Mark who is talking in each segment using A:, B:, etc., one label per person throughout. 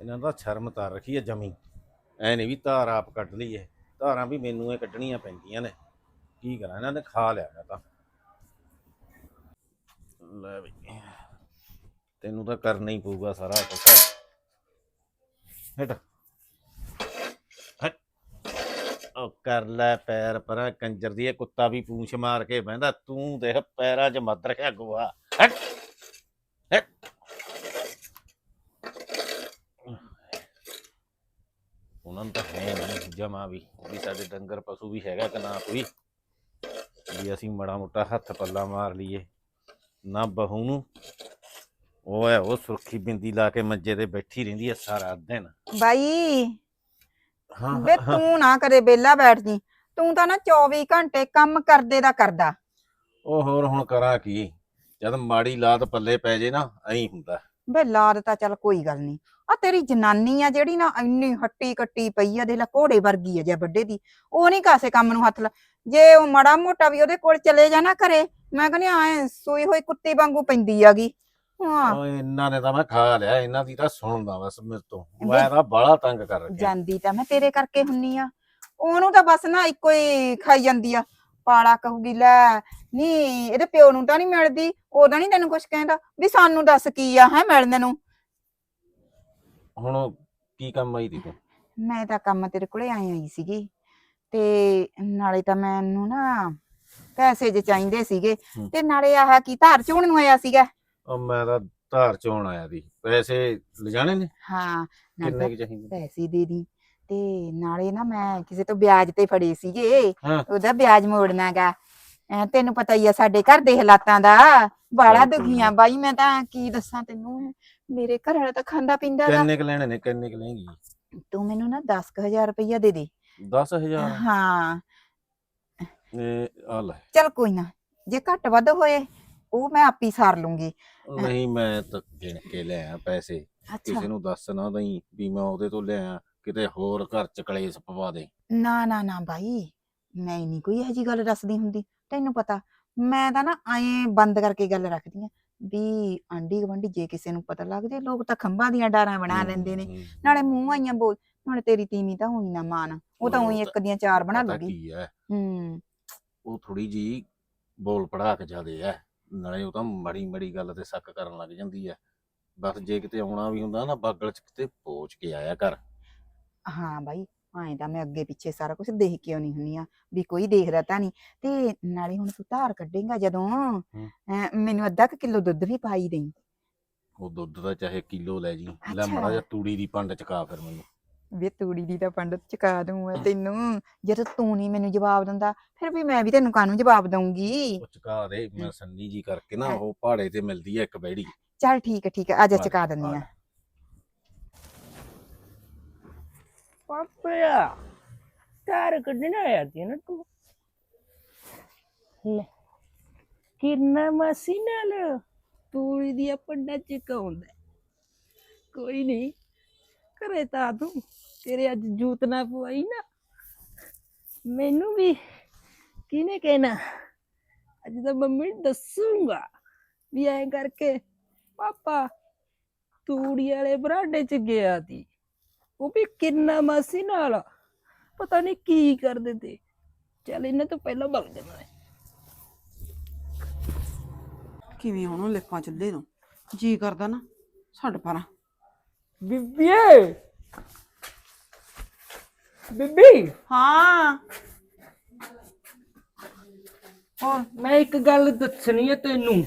A: ਇਹਨਾਂ ਦਾ ਸ਼ਰਮ ਤਾਰ ਰੱਖੀ ਹੈ ਜਮੀ। ਐ ਨਹੀਂ ਵੀ ਧਾਰ ਆਪ ਕੱਢ ਲਈ ਹੈ ਧਾਰਾਂ ਵੀ ਮੈਨੂੰ ਇਹ ਕੱਢਣੀਆਂ ਪੈਂਦੀਆਂ ਨੇ। ਕੀ ਕਰਾਂ, ਇਹਨਾਂ ਨੇ ਖਾ ਲਿਆ ਮੈਂ ਤਾਂ। ਲੈ ਵੀ, ਤੈਨੂੰ ਤਾਂ ਕਰਨਾ ਹੀ ਪਊਗਾ ਸਾਰਾ ਕੁਝ ਹਟ। ਉਹ ਕਰ ਲੈ ਪੈਰ ਪਰਾਂ, ਕੰਜਰ ਦੀ ਇਹ ਕੁੱਤਾ ਵੀ ਪੂੰਛ ਮਾਰ ਕੇ ਬਹਿੰਦਾ। ਤੂੰ ਦੇਖ ਪੈਰਾਂ 'ਚ ਮੱਦ ਰੱਖਿਆ ਗੋਆ ਹਟ। ਉਹਨਾਂ ਨੂੰ ਤਾਂ ਹੈ ਨਹੀਂ ਜਮਾ ਵੀ ਵੀ ਸਾਡੇ ਡੰਗਰ ਪਸ਼ੂ ਵੀ ਹੈਗਾ ਕਿ ਨਾ ਕੋਈ। ਵੀ ਅਸੀਂ ਮੜਾ ਮੋਟਾ ਹੱਥ ਪੱਲਾ ਮਾਰ ਲਈਏ। ਨਾ ਬਹੂ ਨੂੰ। ਉਹ ਹੈ ਉਹ ਸੁਰਖੀ ਬਿੰਦੀ ਲਾ ਕੇ ਮੰਜੇ ਤੇ ਬੈਠੀ ਰਹਿੰਦੀ ਹੈ ਸਾਰਾ ਦਿਨ।
B: ਬਾਈ
A: ਹਾਂ
B: ਵੇ ਤੂੰ ਨਾ ਕਦੇ ਬੇਲਾ ਬੈਠ ਜੀ ਤੂੰ ਤਾਂ ਨਾ 24 ਘੰਟੇ ਕੰਮ ਕਰਦੇ ਦਾ ਕਰਦਾ।
A: ਉਹ ਹੋਰ ਹੁਣ ਕਰਾਂ ਕੀ? ਜਦ ਮਾੜੀ ਲਾਤ ਪੱਲੇ ਪੈ ਜੇ ਨਾ ਐਂ ਹੁੰਦਾ।
B: ਵੇ ਲਾਦ ਤਾਂ ਚੱਲ ਕੋਈ ਗੱਲ ਨਹੀਂ ਆ ਤੇਰੀ ਜਨਾਨੀ ਆ ਜਿਹੜੀ ਨਾ ਇੰਨੀ ਹੱਟੀ ਕੱਟੀ ਪਈ ਆ ਦੇਖ ਲੈ ਘੋੜੇ ਵਰਗੀ ਆ ਜੇ ਵੱਡੇ ਦੀ। ਉਹ ਨਹੀਂ ਕਾਸੇ ਕੰਮ ਨੂੰ ਹੱਥ ਲਾ ਜੇ ਉਹ ਮੜਾ ਮੋਟਾ ਵੀ ਉਹਦੇ ਕੋਲ ਚਲੇ ਜਾ ਨਾ ਘਰੇ ਮੈਂ ਕਹਿੰਦੀ ਐ ਸੋਈ ਹੋਈ ਕੁੱਤੀ ਵਾਂਗੂ ਪੈਂਦੀ ਆਗੀ। ਹਾਂ।
A: ਉਹ ਇਹਨਾਂ ਨੇ ਤਾਂ ਮੈਂ ਖਾ ਲਿਆ ਇਹਨਾਂ ਦੀ ਤਾਂ ਸੁਣਦਾ ਬਸ ਮੇਰੇ ਤੋਂ। ਮੈਂ ਤਾਂ ਬਾਲਾ ਤੰਗ ਕਰ ਰੱਖਿਆ।
B: ਜਾਂਦੀ ਤਾਂ ਮੈਂ ਤੇਰੇ ਕਰਕੇ ਹੁੰਨੀ ਆ। ਉਹਨੂੰ ਤਾਂ ਬਸ ਨਾ ਇੱਕੋ ਹੀ ਖਾਈ ਜਾਂਦੀ ਆ। ਪਾਲਾ ਕਹੂਗੀ ਲੈ ਨਹੀਂ ਇਹਦੇ ਪਿਓ ਨੂੰ ਤਾਂ ਨਹੀਂ ਮਿਲਦੀ ਉਹਦਾ ਨਹੀਂ ਤੈਨੂੰ ਕੁਝ ਕਹਿੰਦਾ ਵੀ ਸਾਨੂੰ ਦੱਸ ਕੀ ਆ ਹੈ ਮਿਲਣ ਨੂੰ।
A: ਹੁਣ ਕੀ ਕੰਮ ਆਈ ਦੀ ਤੂੰ
B: ਮੈਂ ਤਾਂ ਕੰਮ ਤੇਰੇ ਕੋਲੇ ਆਈ ਹੋਈ ਸੀਗੀ ਤੇ ਨਾਲੇ ਤਾਂ ਮੈਨੂੰ ਨਾ ਪੈਸੇ ਜੇ ਚਾਹੀਦੇ ਸੀਗੇ
A: ਹੂੰ।
B: ਤੇ ਨਾਲੇ ਆਹ ਕੀ ਧਾਰ ਚੋਣ ਨੂੰ ਆਇਆ ਸੀਗਾ।
A: ਉਹ ਮੈਂ ਤਾਂ ਧਾਰ ਚੋਣ ਆਇਆ ਦੀ ਪੈਸੇ ਲਿਜਾਣੇ ਨੇ?
B: ਹਾਂ ਨਾਲ
A: ਕਿੰਨੇ ਕੁ ਚਾਹੀਦੇ?
B: ਪੈਸੇ ਦੇ ਦੀ। ਤੇ ਨਾਲੇ ਨਾ ਮੈਂ ਕਿਸੇ ਤੋਂ ਵਿਆਜ ਤੇ ਫੜੇ ਸੀਗੇ।
A: ਹਾਂ।
B: ਉਹਦਾ ਵਿਆਜ ਮੋੜਨਾਗਾ ਤੈਨੂੰ ਪਤਾ ਹੀ ਆ ਸਾਡੇ ਘਰ ਦੇ ਹਾਲਾਤਾਂ ਦਾ। ਬਾਲਾ ਦੁਖੀਆਂ। ਬਾਈ ਮੈਂ ਤਾਂ ਕੀ ਦੱਸਾਂ ਤੈਨੂੰ? ਮੇਰੇ ਘਰ ਵਾਲਾ ਤਾਂ ਖਾਂਦਾ ਪੀਂਦਾ ਗਾ।
A: ਕਿੰਨੇ ਕੁ ਲੈਣੇ ਨੇ ਕਿੰਨੇ ਕੁ ਲਏਗੀ?
B: ਤੂੰ ਮੈਨੂੰ ਨਾ 10000 ਰੁਪਈਆ ਦੇ ਦੇ।
A: 10000
B: ਹਾਂ।
A: ਇਹ ਆ ਲੈ।
B: ਚੱਲ ਕੋਈ ਨਾ ਜੇ ਘੱਟ ਵੱਧ ਹੋਏ ਉਹ ਮੈਂ ਆਪੀ ਸਾਰ ਲੂੰਗੀ।
A: ਨਹੀਂ ਮੈਂ ਤਾਂ ਗਿਣ ਕੇ ਲਿਆ ਪੈਸੇ।
B: ਅੱਛਾ।
A: ਕਿਸੇ ਨੂੰ ਦੱਸ ਨਾ ਦਈ ਵੀ ਮੈਂ ਉਹਦੇ ਤੋਂ ਲਿਆ ਕਿਤੇ ਹੋਰ ਘਰ ਚ ਕਲੇਸ਼ ਪਵਾ ਦੇ।
B: ਨਾ ਨਾ ਨਾ ਬਾਈ ਮੈਂ ਨਹੀਂ ਕੋਈ ਇਹੋ ਜੀ ਗੱਲ ਦੱਸਦੀ ਹੁੰਦੀ। ਤੈਨੂੰ ਪਤਾ ਮੈਂ ਤਾਂ ਨਾ ਐਂ ਬੰਦ ਕਰਕੇ ਗੱਲ ਰੱਖਦੀ ਆ ਵੀ ਆਂਢੀ ਗਵੰਡੀ ਜੇ ਕਿਸੇ ਨੂੰ ਪਤਾ ਲੱਗ ਜੇ ਲੋਕ ਤਾਂ ਖੰਭਾਂ ਦੀਆਂ ਡਾਰਾਂ ਬਣਾ ਲੈਂਦੇ ਨੇ।
A: ਹੂੰ,
B: ਨਾਲੇ ਮੂੰਹ ਆਈਆਂ ਬੋਲ ਨਾਲੇ ਤੇਰੀ ਤੀਵੀਂ ਤਾਂ ਹੋਈ ਨਾ ਮਾਨ। ਉਹ ਤਾਂ
A: ਉਹ
B: ਇੱਕ ਦੀਆਂ ਚਾਰ ਬਣਾ
A: ਪਤਾ
B: ਲੂਗੀ।
A: ਕੀ ਹੈ
B: ਹੂੰ।
A: ਉਹ ਥੋੜੀ ਜੀ ਬੋਲ ਪੜਾਕ ਜਾਦੇ ਐ। ਨਾਲੇ ਉਹ ਤਾਂ ਮੜੀ ਮੜੀ ਗੱਲ ਤੇ ਸ਼ੱਕ ਕਰਨ ਲੱਗ ਜਾਂਦੀ ਐ। ਬਸ ਜੇ ਕਿਤੇ ਆਉਣਾ ਵੀ ਹੁੰਦਾ ਨਾ ਬਾਗਲ ਚ ਕਿਤੇ ਪਹੁੰਚ ਕੇ ਆਇਆ ਕਰ।
B: ਹਾਂ ਬਾਈ ਐਂ ਤਾਂ ਮੈਂ ਅੱਗੇ ਪਿੱਛੇ ਸਾਰਾ ਕੁਝ ਦੇਖ ਕੇ ਆਉਣੀ ਹੁੰਨੀ ਆ ਵੀ ਕੋਈ ਦੇਖਦਾ ਤਾਂ ਨਹੀਂ। ਤੇ ਨਾਲੇ ਹੁਣ ਤੂੰ ਧਾਰ ਕੱਢੇਂਗਾ ਜਦੋਂ ਅਹ ਮੈਨੂੰ ਅੱਧਾ ਕੁ ਕਿਲੋ ਦੁੱਧ ਵੀ ਪਾਈ ਦੇਈਂ।
A: ਉਹ ਦੁੱਧ ਦਾ ਚਾਹੇ ਕਿਲੋ ਲੈ ਜੀ ਲੈ। ਮਾੜਾ ਜਿਹਾ ਤੂੜੀ ਦੀ ਪੰਡ ਚਕਾ ਫਿਰ ਮੈਨੂੰ।
B: ਵੇ ਤੂੜੀ ਦੀ ਤਾਂ ਪੰਡਤ ਚੁਕਾ ਦੂੰ ਮੈਂ ਤੈਨੂੰ ਜਦੋਂ ਤੂੰ ਨਹੀਂ ਮੈਨੂੰ ਜਵਾਬ ਦਿੰਦਾ ਫਿਰ ਵੀ ਮੈਂ ਵੀ ਤੈਨੂੰ ਕਾਹਨੂੰ ਜਵਾਬ ਦਊਂਗੀ?
A: ਉਹ ਚਕਾ ਦੇ ਮੈਂ ਸੰਨੀ ਜੀ ਕਰਕੇ ਨਾ
B: ਹਾਂ।
A: ਉਹ ਪਹਾੜੇ ਤੇ ਮਿਲਦੀ ਐ ਇੱਕ ਬੈੜੀ।
B: ਚੱਲ ਠੀਕ ਹੈ ਠੀਕ ਹੈ ਅੱਜ
A: ਆ-
B: ਚੁਕਾ ਦਿੰਨੀ ਆ।
A: ਆ।
C: ਪਾਪਿਆ ਤਾਰ ਕੱਢਣਾ ਆਇਆ ਸੀ ਨਾ ਤੂੰ। ਲੈ ਕਿਰਨਾ ਮਾਸੀ ਨਾਲ ਤੂੜੀ ਦੀ ਪੰਡਾ ਚਕਾਉਂਦਾ। ਕੋਈ ਨਹੀਂ ਕਰੇ ਤਾਂ ਤੂੰ। ਤੇਰੇ ਅੱਜ ਜੂਤ ਨਾ ਪਵਾਈ ਨਾ। ਮੈਨੂੰ ਵੀ ਕਿਹਨੇ ਕਹਿਣਾ? ਅੱਜ ਤਾਂ ਮੰਮੀ ਨੂੰ ਦੱਸੂਗਾ ਵੀ ਐਂ ਕਰਕੇ ਪਾਪਾ ਤੂੜੀ ਵਾਲੇ ਬਰਾਂਡੇ ਚ ਗਿਆ ਸੀ। ਉਹ ਵੀ ਕਿੰਨਾ ਮਾਸੀ ਨਾਲ ਪਤਾ ਨਹੀਂ ਕੀ ਕਰਦੇ ਤੇ। ਚੱਲ ਇਹਨਾਂ ਤੋਂ ਪਹਿਲਾਂ ਭੱਗ ਜਾਣਾ ਹੈ।
D: ਕਿਵੇਂ ਉਹਨੂੰ ਲਿਪਾਂ ਚੁੱਲ੍ਹੇ ਨੂੰ ਜੀ ਕਰਦਾ ਨਾ ਛੱਡ ਪਰਾਂ।
C: ਬੀਬੀਏ! ਬੀਬੀ!
D: ਹਾਂ। ਹੋਰ
C: ਮੈਂ ਇੱਕ ਗੱਲ ਦੱਸਣੀ ਹੈ ਤੈਨੂੰ।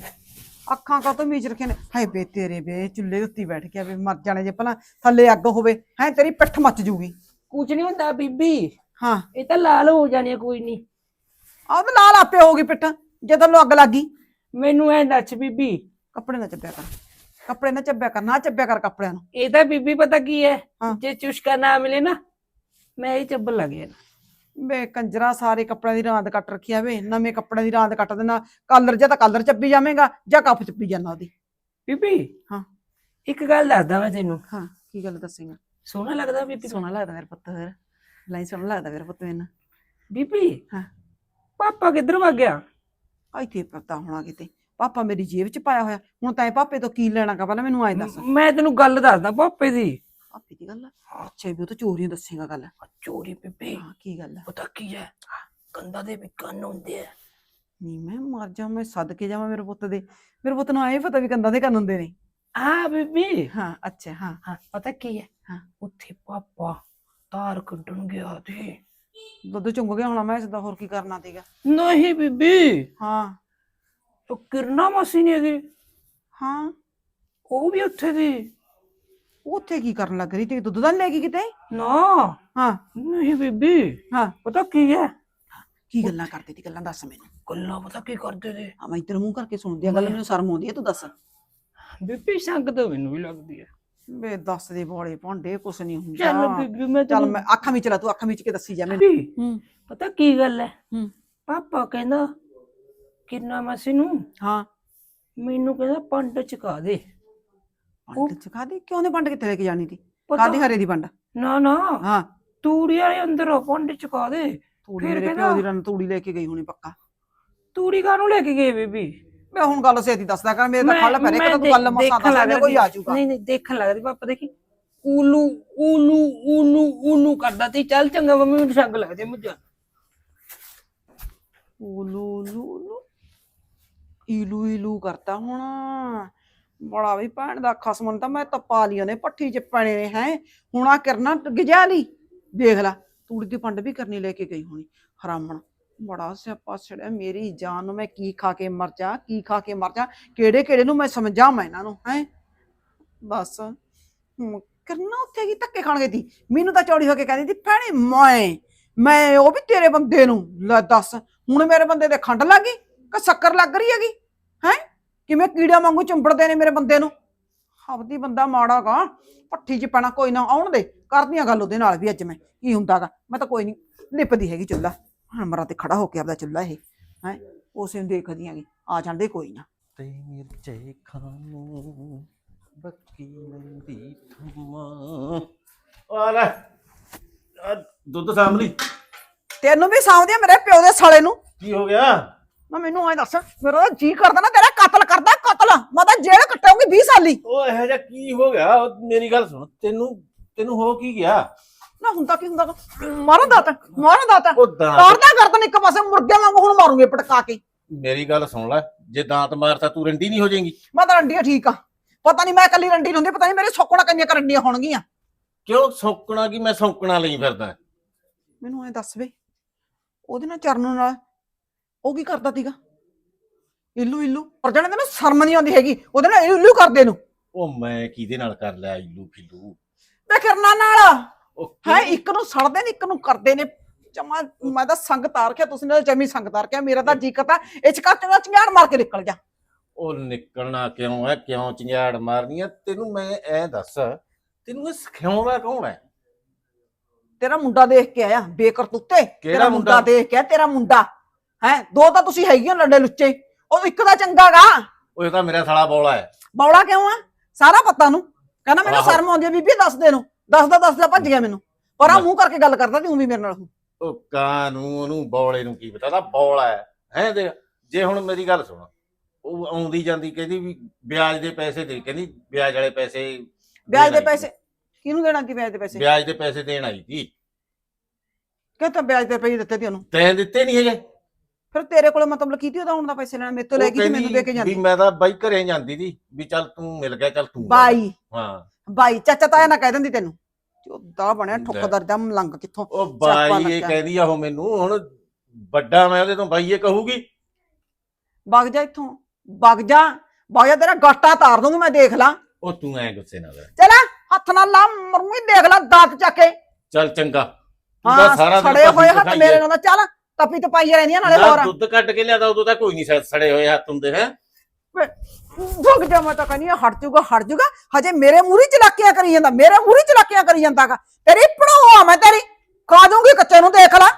D: ਅੱਖਾਂ ਕਾਤੋਂ ਮੀਚ ਰੱਖੀਆਂ ਨੇ। ਹਾਏ ਬੇ ਤੇਰੇ ਬੇ ਚੁੱਲ੍ਹੇ ਉੱਤੇ ਹੀ ਬੈਠ ਗਿਆ ਵੇ ਮਰ ਜਾਣੇ ਜੇ ਭਲਾ ਥੱਲੇ ਅੱਗ ਹੋਵੇ। ਹੈ ਤੇਰੀ ਪਿੱਠ ਮੱਚ ਜੂਗੀ।
C: ਕੁਝ ਨਹੀਂ ਹੁੰਦਾ ਬੀਬੀ।
D: ਹਾਂ।
C: ਇਹ ਤਾਂ ਲਾਲ ਹੋ ਜਾਣੀ ਆ ਕੋਈ ਨਹੀਂ
D: ਆਹ ਤਾਂ ਲਾਲ ਆਪੇ ਹੋਊਗੀ ਪਿੱਠ ਜਦੋਂ ਨੂੰ ਅੱਗ ਲੱਗੀ
C: ਮੈਨੂੰ ਐ ਦੱਸ ਬੀਬੀ।
D: ਕੱਪੜੇ ਨਾ ਚੱਬਿਆ ਕਰ। ਕੱਪੜੇ ਨਾ ਚੱਬਿਆ ਕਰ ਨਾ ਚੱਬਿਆ ਕਰ ਕੱਪੜਿਆਂ ਨੂੰ।
C: ਇਹ ਤਾਂ ਬੀਬੀ ਪਤਾ ਕੀ ਹੈ?
D: ਹਾਂ।
C: ਜੇ ਚੁਸ਼ਕਾ ਨਾ ਮਿਲੇ ਨਾ ਮੈਂ ਹੀ ਚੱਬਲ ਲੱਗ ਜਾਣਾ।
D: ਬੇ ਕੰਜਰਾ ਸਾਰੇ ਕੱਪੜਿਆਂ ਦੀ ਰਾਂਦ ਕੱਟ ਰੱਖੀ ਆ ਵੇ ਨਵੇਂ ਕੱਪੜਿਆਂ ਦੀ ਰਾਂਦ ਕੱਟ ਦੇਣਾ ਕਲਰ ਜਾਂ ਤਾਂ ਕਲਰ ਚੱਬੀ ਜਾਵੇਂਗਾ ਜਾਂ ਕੱਪ ਚੱਬੀ ਜਾਣਾ ਉਹਦੀ।
C: ਬੀਬੀ
D: ਹਾਂ।
C: ਇੱਕ ਗੱਲ ਦੱਸਦਾ ਮੈਂ ਤੈਨੂੰ।
D: ਹਾਂ ਕੀ ਗੱਲ ਦੱਸੇਗਾ?
C: ਸੋਹਣਾ ਲੱਗਦਾ ਬੀਬੀ
D: ਸੋਹਣਾ ਲੱਗਦਾ ਮੇਰਾ ਪੁੱਤ ਫਿਰ। ਲਾਈ ਸੋਹਣਾ ਲੱਗਦਾ ਮੇਰਾ ਪੁੱਤ ਮੈਨੂੰ।
C: ਬੀਬੀ
D: ਹਾਂ।
C: ਪਾਪਾ ਕਿੱਧਰ ਵਗ ਗਿਆ?
D: ਇੱਥੇ ਪਤਾ ਹੋਣਾ ਕਿਤੇ। ਪਾਪਾ ਮੇਰੀ ਜੇਬ 'ਚ ਪਾਇਆ ਹੋਇਆ। ਹੁਣ ਤਾਂ ਇਹ ਪਾਪੇ ਤੋਂ ਕੀ ਲੈਣਾ ਕਾ ਪਹਿਲਾਂ ਮੈਨੂੰ ਐਂ ਦੱਸ।
C: ਮੈਂ ਤੈਨੂੰ ਗੱਲ ਦੱਸਦਾ ਪਾਪੇ ਦੀ।
D: ਭਾਪੀ ਦੀ ਗੱਲ ਆ। ਅੱਛਾ ਵੀ ਉਹ ਤਾਂ ਚੋਰੀਆਂ ਦੱਸੇਗਾ ਗੱਲ।
C: ਚੋਰੀ ਬੇਬੇ।
D: ਹਾਂ ਕੀ ਗੱਲ ਆ?
C: ਪਤਾ ਕੀ ਹੈ? ਕੰਦਾ ਦੇ ਵੀ ਕੰਨ ਹੁੰਦੇ ਆ।
D: ਨਹੀਂ ਮੈਂ ਮਰ ਜਾ ਮੈਂ ਸੱਦ ਕੇ ਜਾਵਾਂ ਮੇਰੇ ਪੁੱਤ ਦੇ। ਮੇਰੇ ਪੁੱਤ ਨੂੰ ਆਏ ਪਤਾ ਵੀ ਕੰਦਾਂ ਦੇ ਕੰਨ ਹੁੰਦੇ ਨੇ।
C: ਆ ਬੇਬੇ।
D: ਹਾਂ ਅੱਛਾ ਹਾਂ।
C: ਹਾਂ ਪਤਾ ਕੀ ਹੈ?
D: ਹਾਂ।
C: ਉੱਥੇ ਪਾਪਾ ਤਾਰ ਕੱਢਣ ਗਿਆ ਤੇ।
D: ਦੁੱਧ ਚੁੰਗ ਗਿਆ ਹੋਣਾ ਮੈਂ ਇਸ ਦਾ ਹੋਰ ਕੀ ਕਰਨਾ ਤੀਗਾ?
C: ਨਹੀਂ ਬੀਬੀ।
D: ਹਾਂ।
C: ਉਹ ਕਿਰਨਾ ਮਾਸੀ ਨੇ ਹੈਗੀ
D: ਹਾਂ।
C: ਉਹ ਵੀ ਉੱਥੇ ਦੀ।
D: ਉਹ ਉੱਥੇ ਕੀ ਕਰਨ ਲੱਗ ਰਹੀ? ਤੇ ਦੁੱਧ ਨੀ ਲੈ ਗਈ ਕਿਤੇ?
C: ਨਾ।
D: ਹਾਂ।
C: ਨਹੀਂ ਬੀਬੀ।
D: ਹਾਂ।
C: ਪਤਾ ਕੀ ਹੈ?
D: ਕੀ ਗੱਲਾਂ ਕਰਦੇ ਤੀ ਗੱਲਾਂ ਦੱਸ ਮੈਨੂੰ।
C: ਗੱਲਾਂ ਪਤਾ ਕੀ ਕਰਦੇ ਨੇ?
D: ਆ ਮੈਂ ਇੱਧਰ ਮੂੰਹ ਕਰਕੇ ਸੁਣਦੀ ਆ ਗੱਲ ਮੈਨੂੰ ਸ਼ਰਮ ਆਉਂਦੀ ਹੈ ਤੂੰ ਦੱਸ।
C: ਬੀਬੀ ਸੰਗ ਤਾਂ ਮੈਨੂੰ ਵੀ ਲੱਗਦੀ ਹੈ।
D: ਵੇ ਦੱਸ ਦੇ ਬੋਲੇ ਭਾਂਡੇ ਕੁਛ ਨਹੀਂ ਹੁੰਦਾ।
C: ਚੱਲ ਬੀਬੀ ਮੈਂ
D: ਚੱਲ
C: ਤੈਨੂੰ
D: ਮੈਂ ਅੱਖਾਂ ਵਿੱਚ ਲਾ ਤੂੰ ਅੱਖਾਂ ਵਿੱਚ ਕੇ ਦੱਸੀ ਜਾ ਮੈਨੂੰ।
C: ਬੀਬੀ,
D: ਹੂੰ।
C: ਪਤਾ ਕੀ ਗੱਲ ਹੈ?
D: ਹੂੰ।
C: ਪਾਪਾ ਕਹਿੰਦਾ ਕਿਰਨਾ ਮਾਸੀ ਨੂੰ?
D: ਹਾਂ।
C: ਮੈਨੂੰ ਕਹਿੰਦਾ ਪੰਡ ਚਕਾ ਦੇ।
D: ਪੰਡ ਚਕਾ ਦੇ ਕਿਉਂ ਨੇ ਪੰਡ ਕਿੱਥੇ ਲੈ ਕੇ ਜਾਣੀ ਤੀ?
C: ਪਤਾ
D: ਕਾਦੀ ਹਰੇ ਦੀ ਪੰਡ?
C: ਨਾ ਨਾ।
D: ਹਾਂ।
C: ਤੂੜੀ ਵਾਲੇ ਅੰਦਰ ਪੰਡ ਚਕਾ ਦੇ
D: ਤੂੜੀ
C: ਫਿਰ
D: ਮੇਰੇ
C: ਕਹਿੰਦਾ-
D: ਦੀ ਰਨ ਤੂੜੀ ਲੈ ਕੇ ਗਈ ਹੋਣੀ ਪੱਕਾ।
C: ਤੂੜੀ ਕਾਹਨੂੰ ਲੈ ਕੇ ਗਏ ਬੀਬੀ?
D: ਮੈਂ ਹੁਣ ਗੱਲ ਸੇਤੀ ਦੱਸਦਾ ਕਰ ਮੇਰੇ ਤਾਂ ਖੱਲ ਪੈਰੇ ਕਿ ਤੂੰ ਗੱਲ ਮਸਾਂ
C: ਦੇਖਣ
D: ਦੱਸ
C: ਲੱਗ
D: ਕੋਈ ਆ ਜਾਊਗਾ।
C: ਨਹੀਂ ਨਹੀਂ ਦੇਖਣ ਲੱਗਦੀ ਪਾਪਾ ਦੇਖੀ। ਉਲੂ ਉਲੂ ਉਲੂ ਉਲੂ ਕਰਦਾ ਤੀ। ਚੱਲ ਚੰਗਾ ਮੰਮੀ ਮੈਨੂੰ ਸੰਗ ਲੱਗਦੀ ਮੁੱਝਾ।
D: ਉਲੂ ਉਲੂ ਉਲੂ ਇਲੂ ਇਲੂ ਕਰਤਾ ਹੁਣ। ਬੜਾ ਵੀ ਭੈਣ ਦਾ ਖਸਮਨ ਤਾਂ ਮੈਂ ਤਾਂ ਲਈ ਉਹਨੇ ਨੇ ਪੱਠੀ ਚ ਪੈਣੇ ਨੇ, ਹੈ। ਹੁਣ ਆ ਕਰਨਾ ਗਜਾ ਲਈ ਦੇਖ ਲੈ, ਤੂੜੀ ਦੀ ਪੰਡ ਵੀ ਕਰਨੀ ਲੈ ਕੇ ਗਈ ਹੋਣੀ, ਹਰਾਮਣ। ਬੜਾ ਸਿਆਪਾ ਛੜਿਆ ਮੇਰੀ ਜਾਨ ਨੂੰ, ਮੈਂ ਕੀ ਖਾ ਕੇ ਮਰ ਜਾ, ਕੀ ਖਾ ਕੇ ਮਰ ਜਾ ਕਿਹੜੇ ਕਿਹੜੇ ਨੂੰ ਮੈਂ ਸਮਝਾਵਾਂ ਇਹਨਾਂ ਨੂੰ, ਹੈ। ਬਸ ਹੁਣ ਕਰਨਾ ਉੱਥੇ ਕੀ ਧੱਕੇ ਖਾਣ ਗਈ ਤੀ? ਮੈਨੂੰ ਤਾਂ ਚੌੜੀ ਹੋ ਕੇ ਕਹਿੰਦੀ ਤੀ, ਭੈਣੇ, ਮੈਂ ਮੈਂ ਉਹ ਵੀ ਤੇਰੇ ਬੰਦੇ ਨੂੰ, ਲੈ ਦੱਸ, ਹੁਣ ਮੇਰੇ ਬੰਦੇ ਦੇ ਖੰਡ ਲੱਗ ਗਈ ਕਿ ਸ਼ੱਕਰ ਲੱਗ ਰਹੀ ਹੈਗੀ, ਹੈ? ਕਿਵੇਂ ਕੀੜਾ ਵਾਂਗੂ ਚੁੰਬੜਦੇ ਨੇ ਮੇਰੇ ਬੰਦੇ ਨੂੰ? ਹਵਦੀ ਬੰਦਾ ਮਾੜਾਗਾ ਪੱਠੀ 'ਚ ਪੈਣਾ ਕੋਈ ਨਾ ਆਉਣ ਦੇ। ਕਰਦੀਆਂ ਗੱਲ ਉਹਦੇ ਨਾਲ ਵੀ ਅੱਜ ਮੈਂ। ਕੀ ਹੁੰਦਾਗਾ ਮੈਂ ਤਾਂ ਕੋਈ ਨਹੀਂ ਲਿਪਦੀ ਹੈਗੀ ਚੁੱਲਾ ਹਮਰਾ ਤੇ ਖੜਾ ਹੋ ਕੇ ਆਪਦਾ ਚੁੱਲਾ ਇਹ ਹੈ? ਉਸੇ ਨੂੰ ਦੇਖਦੀ ਹੈਗੀ। ਆ ਜਾਂਦੇ ਕੋਈ ਨਾ।
A: ਤੇ ਮਿਰਚੇ ਖਾਨੂੰ ਬੱਕੀ ਲੰਦੀ ਥਮਾ ਆ ਲੈ ਆ ਦੁੱਧ ਸਾਂਭ ਲਈ।
D: ਤੈਨੂੰ ਵੀ ਸਾਂਭਦੀ ਮੇਰੇ ਪਿਓ ਦੇ ਸਾਲੇ ਨੂੰ।
A: ਕੀ ਹੋ ਗਿਆ?
D: ਨਾ ਮੈਨੂੰ ਐ ਦੱਸ ਮੇਰਾ ਤਾਂ ਜੀ ਕਰਦਾ ਨਾ ਤੇਰਾ ਕਤਲ ਕਰਦਾ ਕਤਲ। ਮੈਂ ਤਾਂ ਜੇਲ੍ਹ ਕੱਟਾਂਗੀ 20 ਸਾਲੀ।
A: ਉਹ ਇਹੋ ਜਿਹਾ ਕੀ ਹੋ ਗਿਆ? ਉਹ ਮੇਰੀ ਗੱਲ ਸੁਣ ਤੈਨੂੰ ਤੈਨੂੰ ਹੋ ਕੀ ਗਿਆ?
D: ਨਾ ਹੁੰਦਾ ਕੀ ਹੁੰਦਾ ਮਾਰਾਂ ਦਾਤ ਮਾਰਾਂ ਦਾਤ।
A: ਉਹ ਦਾਂਤ।
D: ਕਰਦਾ ਕਰਦਾ ਇੱਕ ਪਾਸੇ ਮੁਰਗੇ ਵਾਂਗੂ ਹੁਣ ਮਾਰੂਗੇ ਪਟਕਾ ਕੇ।
A: ਮੇਰੀ ਗੱਲ ਸੁਣ ਲੈ ਜੇ ਦਾਂਤ ਮਾਰਤਾ ਤੂੰ ਰੰਡੀ ਨਹੀਂ ਹੋ ਜਾਏਗੀ।
D: ਮੈਂ ਤਾਂ ਰੰਡੀਆਂ ਠੀਕ ਆ। ਪਤਾ ਨਹੀਂ ਮੈਂ ਇਕੱਲੀ ਰੰਡੀ ਨੂੰ ਹੁੰਦੀ ਪਤਾ ਨਹੀਂ ਮੇਰੇ ਸੋਕਣਾ ਕੰਨੀਆਂ ਕਰੰਡੀਆਂ ਹੋਣਗੀਆਂ।
A: ਕਿਉਂ ਸੌਕਣਾ ਕੀ? ਮੈਂ ਸੌਕਣਾ ਲਈ ਫਿਰਦਾ।
D: ਮੈਨੂੰ ਐ ਦੱਸ ਵੇ ਉਹਦੇ ਨਾਲ ਚਰਨ ਨਾਲ ਉਹ ਕੀ ਕਰਦਾ ਸੀਗਾ? ਇੱਲੂ ਇੱਲੂ ਪਰ ਜਣੇ ਤੈਨੂੰ ਸ਼ਰਮ ਨਹੀਂ ਆਉਂਦੀ ਹੈਗੀ। ਉਹਦੇ ਨਾਲ ਇੱਲੂ ਇੱਲੂ ਕਰਦੇ ਨੂੰ
A: ਉਹ ਮੈਂ ਕਿਹਦੇ ਨਾਲ ਕਰ ਲਿਆ ਇਲੂ ਫਿਲੂ?
D: ਮੈਂ ਕਰਨਾ ਨਾਲ। ਹੈ? ਇੱਕ ਨੂੰ ਸੜਦੇ ਨੇ ਇੱਕ ਨੂੰ ਕਰਦੇ ਨੇ। ਜਮਾ ਮੈਂ ਤਾਂ ਸੰਗ ਤਾਰ ਕੇ ਤੁਸੀਂ ਨਾਲ ਜਮੀ ਸੰਗ ਤਾਰ ਕੇ ਮੇਰਾ ਤਾਂ ਜੀ ਕਰਦਾ ਇਹ ਚ ਕੱਟ ਨਾਲ ਚੰਗਾੜ ਮਾਰ ਕੇ ਨਿਕਲ ਜਾ।
A: ਉਹ ਨਿਕਲਣਾ ਕਿਉਂ ਹੈ? ਕਿਉਂ ਚੰਗਿਆੜ ਮਾਰਨੀ ਆ ਤੈਨੂੰ ਮੈਂ ਐ ਦੱਸ ਤੈਨੂੰ ਇਹ ਸਿਖਾਉਂਦਾ ਕੌਣ ਹੈ?
D: ਤੇਰਾ ਮੁੰਡਾ ਦੇਖ ਕੇ ਆਇਆ ਬੇਕਰਤੂਤੇ। ਤੇਰਾ ਮੁੰਡਾ? ਦੇਖ ਕੇ ਤੇਰਾ ਮੁੰਡਾ। ਹੈ? ਦੋ ਤਾਂ ਤੁਸੀਂ ਹੈਗੀਆਂ ਲੱਡੇ ਲੁੱਚੇ। ਉਹ ਇੱਕ ਦਾ ਚੰਗਾਗਾ
A: ਉਹ ਇਹ ਤਾਂ ਮੇਰਾ ਸਾਲਾ ਬੋਲਾ ਹੈ।
D: ਬੌਲਾ ਕਿਉਂ ਆ? ਸਾਰਾ ਪਤਾ ਨੂੰ। ਕਹਿੰਦਾ ਮੈਨੂੰ
A: ਆਹੋ।
D: ਸ਼ਰਮ ਆਉਂਦੀ ਆ ਬੀਬੀ ਦੱਸ ਦੇ ਨੂੰ ਦੱਸਦਾ ਦੱਸਦਾ ਭੱਜ ਗਿਆ ਮੈਨੂੰ। ਪਰ ਆ। ਮੂੰਹ ਕਰਕੇ ਗੱਲ ਕਰਦਾ ਤੂੰ ਵੀ ਮੇਰੇ ਨਾਲ।
A: ਉਹ ਕਾਂ ਨੂੰ ਉਹਨੂੰ ਬੋਲੇ ਨੂੰ ਕੀ ਪਤਾ? ਤਾਂ ਬੋਲਾ ਹੈ। ਹੈ ਦੇ ਜੇ ਹੁਣ ਮੇਰੀ ਗੱਲ ਸੁਣ। ਉਹ ਆਉਂਦੀ ਜਾਂਦੀ ਕਹਿੰਦੀ ਵੀ ਵਿਆਜ ਦੇ ਪੈਸੇ ਦੇ ਕਹਿੰਦੀ ਵਿਆਜ ਵਾਲੇ ਪੈਸੇ
D: ਵਿਆਜ
A: ਦੇਣ
D: ਦੇ
A: ਆਈ
D: ਪੈਸੇ? ਕਿਹਨੂੰ ਦੇਣਾ ਸੀ ਵਿਆਜ ਦੇ ਪੈਸੇ?
A: ਵਿਆਜ ਦੇ ਪੈਸੇ ਦੇਣ ਆਈ ਸੀ।
D: ਕਹਿੰਦਾ ਵਿਆਜ ਦੇ ਪੈਸੇ ਦਿੱਤੇ ਤੀ ਉਹਨੂੰ?
A: ਤੈਂ ਦਿੱਤੇ ਨਹੀਂ ਹੈਗੇ।
D: ਫਿਰ ਤੇਰੇ ਕੋਲੇ ਮਤਲਬ ਕੀਤੀ ਉਹਦਾ ਹੁਣ ਦਾ ਪੈਸੇ ਲੈਣਾ ਮੇਰੇ ਤੋਂ ਲੈ ਗਈ ਸੀ ਮੈਨੂੰ ਦੇ ਕੇ
A: ਵੀ
D: ਜਾਂਦੀ
A: ਮੈਂ ਤਾਂ ਬਾਈ ਘਰੇ ਜਾਂਦੀ ਸੀ ਵੀ ਚੱਲ ਤੂੰ ਮਿਲ ਗਿਆ ਚੱਲ ਤੂੰ।
D: ਬਾਈ
A: ਹਾਂ
D: ਬਾਈ ਚਾਚਾ ਤਾਇਆ ਨਾ ਕਹਿ ਦਿੰਦੀ ਤੈਨੂੰ ਚੋਦਾ ਬਣਿਆ। ਠੁੱਕਦਰ ਦਾ ਮਲੰਗ ਕਿੱਥੋਂ
A: ਉਹ ਬਾਈ ਇਹ। ਕਹਿੰਦੀ ਆ ਉਹ ਮੈਨੂੰ ਹੁਣ ਵੱਡਾ ਮੈਂ ਉਹਦੇ ਤੋਂ ਬਾਈ ਇਹ ਕਹੂਗੀ
D: ਵਗ ਜਾ ਇੱਥੋਂ ਵਗ ਜਾ ਵਗ ਜਾ ਤੇਰਾ ਗਾਟਾ ਤਾਰ ਦੂੰਗੀ ਮੈਂ ਦੇਖ ਲਾਂ
A: ਉਹ ਤੂੰ ਐ ਗੁੱਸੇ ਨਾਲ ਰਹਿ।
D: ਚਲਾ ਹੱਥ ਨਾਲ ਲਾ ਮਰੂੰਗੀ ਦੇਖ ਲਾ ਦਾਤ ਚੱਕ ਕੇ
A: ਚੱਲ ਚੰਗਾ ਤੂੰ ਤਾਂ
D: ਹਾਂ
A: ਸਾਰਾ ਦਿਨ
D: ਸੜੇ ਹੋਏ ਹੱਥ ਮੇਰੇ। ਨਾਲ ਚੱਲ ਤਪੀ ਤਪਾਈ ਰਹਿੰਦੀਆਂ ਨਾਲੇ
A: ਨਾ
D: ਹੋਰ।
A: ਦੁੱਧ ਕੱਢ ਕੇ ਲਿਆਦਾ ਉਦੋਂ ਤਾਂ ਕੋਈ ਨਹੀਂ ਸ- ਸੜੇ ਹੋਏ ਹੱਥ ਹੁੰਦੇ ਹੈ।
D: ਭੁੱਗ ਜਾ ਮੈਂ ਤਾਂ ਕਹਿੰਦੀ ਹਾਂ, ਹਟ ਜੂਗਾ ਹਟ ਜੂਗਾ ਹਜੇ ਮੇਰੇ ਮੂਰੀ ਚਲਾਕੀਆਂ ਕਰੀ ਜਾਂਦਾ ਮੇਰੇ ਮੂਰੀ ਚਲਾਕੀਆਂ ਕਰੀ ਜਾਂਦਾਗਾ। ਤੇਰੀ ਪੜਾਉਆ ਮੈਂ ਤੇਰੀ ਖਾ ਦੂੰਗੀ ਕੱਚੇ ਨੂੰ ਦੇਖ ਲੈ।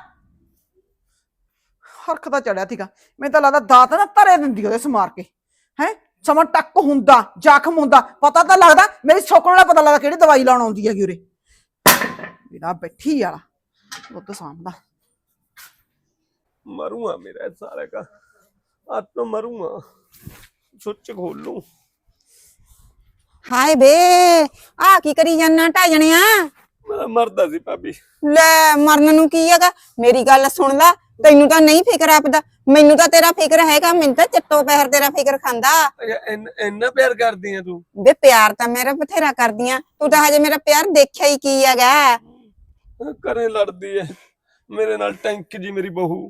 D: ਹਰਖ ਤਾਂ ਚੜਿਆ ਸੀਗਾ। ਮੈਨੂੰ ਤਾਂ ਲੱਗਦਾ ਦਾਤ ਨਾ ਧਰੇ ਦਿੰਦੀ ਉਹਦੇ ਸਮਾਰ ਕੇ। ਹੈ? ਸਮਾਂ ਟੱਕ ਹੁੰਦਾ ਜ਼ਖਮ ਹੁੰਦਾ। ਪਤਾ ਤਾਂ ਲੱਗਦਾ ਮੇਰੀ ਸੋਕਣ ਵਾਲਾ ਪਤਾ ਲੱਗਦਾ ਕਿਹੜੀ ਦਵਾਈ ਲਾਉਣ ਆਉਂਦੀ ਹੈਗੀ ਉਰੇ। ਬਿਨਾ ਬੈਠੀ ਵਾਲਾ ਦੁੱਧ ਸਾਂਭਦਾ।
E: मरूंगा मेरा सारे का आज तो मरूंगा स्विच खोल लूं
B: ਹਾਏ ਬੇ ਆ ਕੀ ਕਰੀ ਜਾਨਾ ਢਾਜਣਿਆ
E: ਮੈਂ ਮਰਦਾ ਸੀ ਭਾਬੀ
B: ਲੈ ਮਰਨ ਨੂੰ ਕੀ ਹੈਗਾ ਮੇਰੀ ਗੱਲ ਸੁਣ ਲੈ ਤੈਨੂੰ ਤਾਂ ਨਹੀਂ ਫਿਕਰ ਆਪਦਾ ਮੈਨੂੰ ਤਾਂ ਤੇਰਾ ਫਿਕਰ ਹੈਗਾ ਮੈਨੂੰ ਤਾਂ ਚੱਤੋ ਪਹਿਰ ਤੇਰਾ ਫਿਕਰ ਖਾਂਦਾ
E: ਅੱਛਾ, ਇੰਨ- ਇੰਨਾ ਪਿਆਰ ਕਰਦੀ ਆ ਤੂੰ
B: ਵੇ ਪਿਆਰ ਤਾਂ ਮੇਰਾ ਬਥੇਰਾ ਕਰਦੀਆਂ ਤੂੰ ਤਾਂ ਹਜੇ ਮੇਰਾ ਪਿਆਰ ਦੇਖਿਆ ਹੀ ਕੀ ਹੈਗਾ
E: ਘਰੇ ਲੜਦੀ ਐ ਮੇਰੇ ਨਾਲ ਟੈਂਕ ਜੀ ਮੇਰੀ ਬਹੂ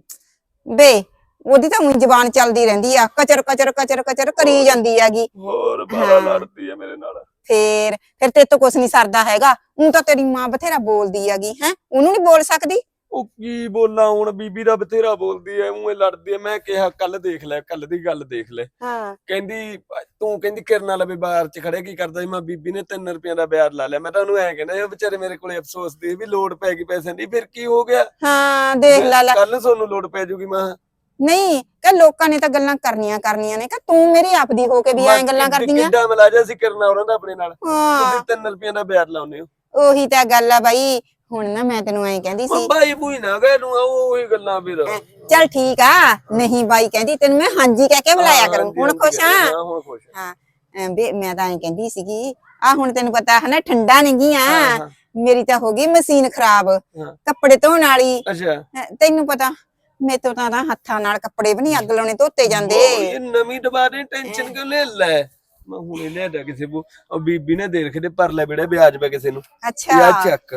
B: ਵੇ ਉਹਦੀ ਤਾਂ ਊਂ ਜ਼ਬਾਨ ਚੱਲਦੀ ਰਹਿੰਦੀ ਆ ਕਚਰ ਕਚਰ ਕਚਰ ਕਚਰ ਕਰੀ ਜਾਂਦੀ ਹੈਗੀ।
E: ਹੋਰ ਬਾਲਾ ਲੜਦੀ ਐ ਮੇਰੇ ਨਾਲ।
B: ਫੇਰ ਫਿਰ ਤੇ ਤੋਂ ਕੁਛ ਨਹੀਂ ਸਰਦਾ ਹੈਗਾ। ਉਹ ਤਾਂ ਤੇਰੀ ਮਾਂ ਬਥੇਰਾ ਬੋਲਦੀ ਹੈਗੀ ਹੈ? ਉਹਨੂੰ ਨਹੀਂ ਬੋਲ ਸਕਦੀ?
E: ਉਹ ਕੀ ਬੋਲਾਂ ਹੁਣ ਬੀਬੀ ਦਾ ਬਥੇਰਾ ਬੋਲਦੀ ਐ ਉਵੇਂ ਲੜਦੀ ਐ। ਮੈਂ ਕਿਹਾ ਕੱਲ ਦੇਖ ਲੈ ਕੱਲ ਦੀ ਗੱਲ ਦੇਖ ਲੈ।
B: ਹਾਂ।
E: ਕਹਿੰਦੀ ਤੂੰ ਕਹਿੰਦੀ ਕਿਰਨਾ ਲਵੇ ਬਾਹਰ ਚ ਖੜੇ ਕੀ ਕਰਦਾ ਸੀ? ਮੈਂ ਬੀਬੀ ਨੇ 3 ਰੁਪਈਆ ਦਾ ਵਿਆਜ ਲਾ ਲਿਆ। ਮੈਂ ਤਾਂ ਉਹਨੂੰ ਐਂ ਕਹਿੰਦਾ ਇਹ ਵਿਚਾਰੇ ਮੇਰੇ ਕੋਲੇ ਅਫਸੋਸ ਦੀ ਵੀ ਲੋੜ ਪੈ ਗਈ ਪੈਸੇ ਦੀ। ਫਿਰ ਕੀ ਹੋ ਗਿਆ?
B: ਹਾਂ ਦੇਖ ਲੈ ਲੈ।
E: ਕੱਲ ਤੁਹਾਨੂੰ ਲੋੜ ਪੈ ਜੂਗੀ ਮੈਂ
B: ਨਹੀਂ ਕਿ ਲੋਕਾਂ ਨੇ ਤਾਂ ਗੱਲਾਂ ਕਰਨੀਆਂ ਕਰਨੀਆਂ ਨੇ। ਕਿ ਤੂੰ ਮੇਰੀ ਆਪਦੀ ਹੋ ਕੇ ਵੀ ਐਂ ਗੱਲਾਂ ਕਰਦੀਆਂ
E: ਕਿੱਡਾ ਮਲਾਜਾ ਸੀ ਕਰਨਾ ਉਹਨਾਂ ਦਾ ਆਪਣੇ ਨਾਲ।
B: ਹਾਂ।
E: ਤੁਸੀਂ 3 ਰੁਪਈਆ ਦਾ ਵਿਆਜ ਲਾਉਨੇ ਹੋ।
B: ਉਹੀ ਤਾਂ ਗੱਲ ਆ ਬਾਈ। ਹੁਣ ਨਾ ਮੈਂ ਤੈਨੂੰ ਐਂ ਕਹਿੰਦੀ ਸੀ।
E: ਬਾਈ ਬੂਈ ਨਾ ਗਏ ਨੂੰ ਉਹ ਗੱਲਾਂ ਫਿਰ।
B: ਚੱਲ ਠੀਕ ਆ ਨਹੀਂ ਬਾਈ ਕਹਿੰਦੀ ਤੈਨੂੰ ਮੈਂ ਹਾਂਜੀ ਕਹਿ ਕੇ ਬੁਲਾਇਆ ਕਰੂੰ ਹੁਣ ਖੁਸ਼ ਹਾਂ।
E: ਹਾਂ ਹੁਣ ਖੁਸ਼ ਹਾਂ।
B: ਹਾਂ ਐਂ ਵੀ ਮੈਂ ਤਾਂ ਐਂ ਕਹਿੰਦੀ ਸੀਗੀ ਆ ਹੁਣ ਤੈਨੂੰ ਪਤਾ ਹੈ ਨਾ ਠੰਡਾ ਨਹੀਂ
E: ਹਾਂ।
B: ਮੇਰੀ ਤਾਂ ਹੋ ਗਈ ਮਸ਼ੀਨ ਖਰਾਬ। ਕੱਪੜੇ ਧੋਣ ਵਾਲੀ।
E: ਅੱਛਾ।
B: ਤੈਨੂੰ ਪਤਾ ਮੇਰੇ ਤੋਂ ਤਾਂ ਹੱਥਾਂ ਨਾਲ ਕੱਪੜੇ ਵੀ ਨਹੀਂ ਅੱਗ ਲਾਉਣੇ ਧੋਤੇ ਜਾਂਦੇ।
E: ਉਹ ਇਹ ਨਵੀਂ ਦਬਾ ਦੇ ਟੈਨਸ਼ਨ ਕਿਉਂ ਲੈ ਲੈ? ਮੈਂ ਹੁਣੇ ਲੈ ਜਾ ਕਿਸੇ ਨੂੰ ਉਹ ਬੀਬੀ ਨੇ ਦੇ ਰਖੇ ਤੇ ਪਰ ਲੈ ਬੜੇ ਵਿਆਜ ਪੈ ਕਿਸੇ ਨੂੰ।
B: ਅੱਛਾ।
E: ਯਾ ਚੱਕ।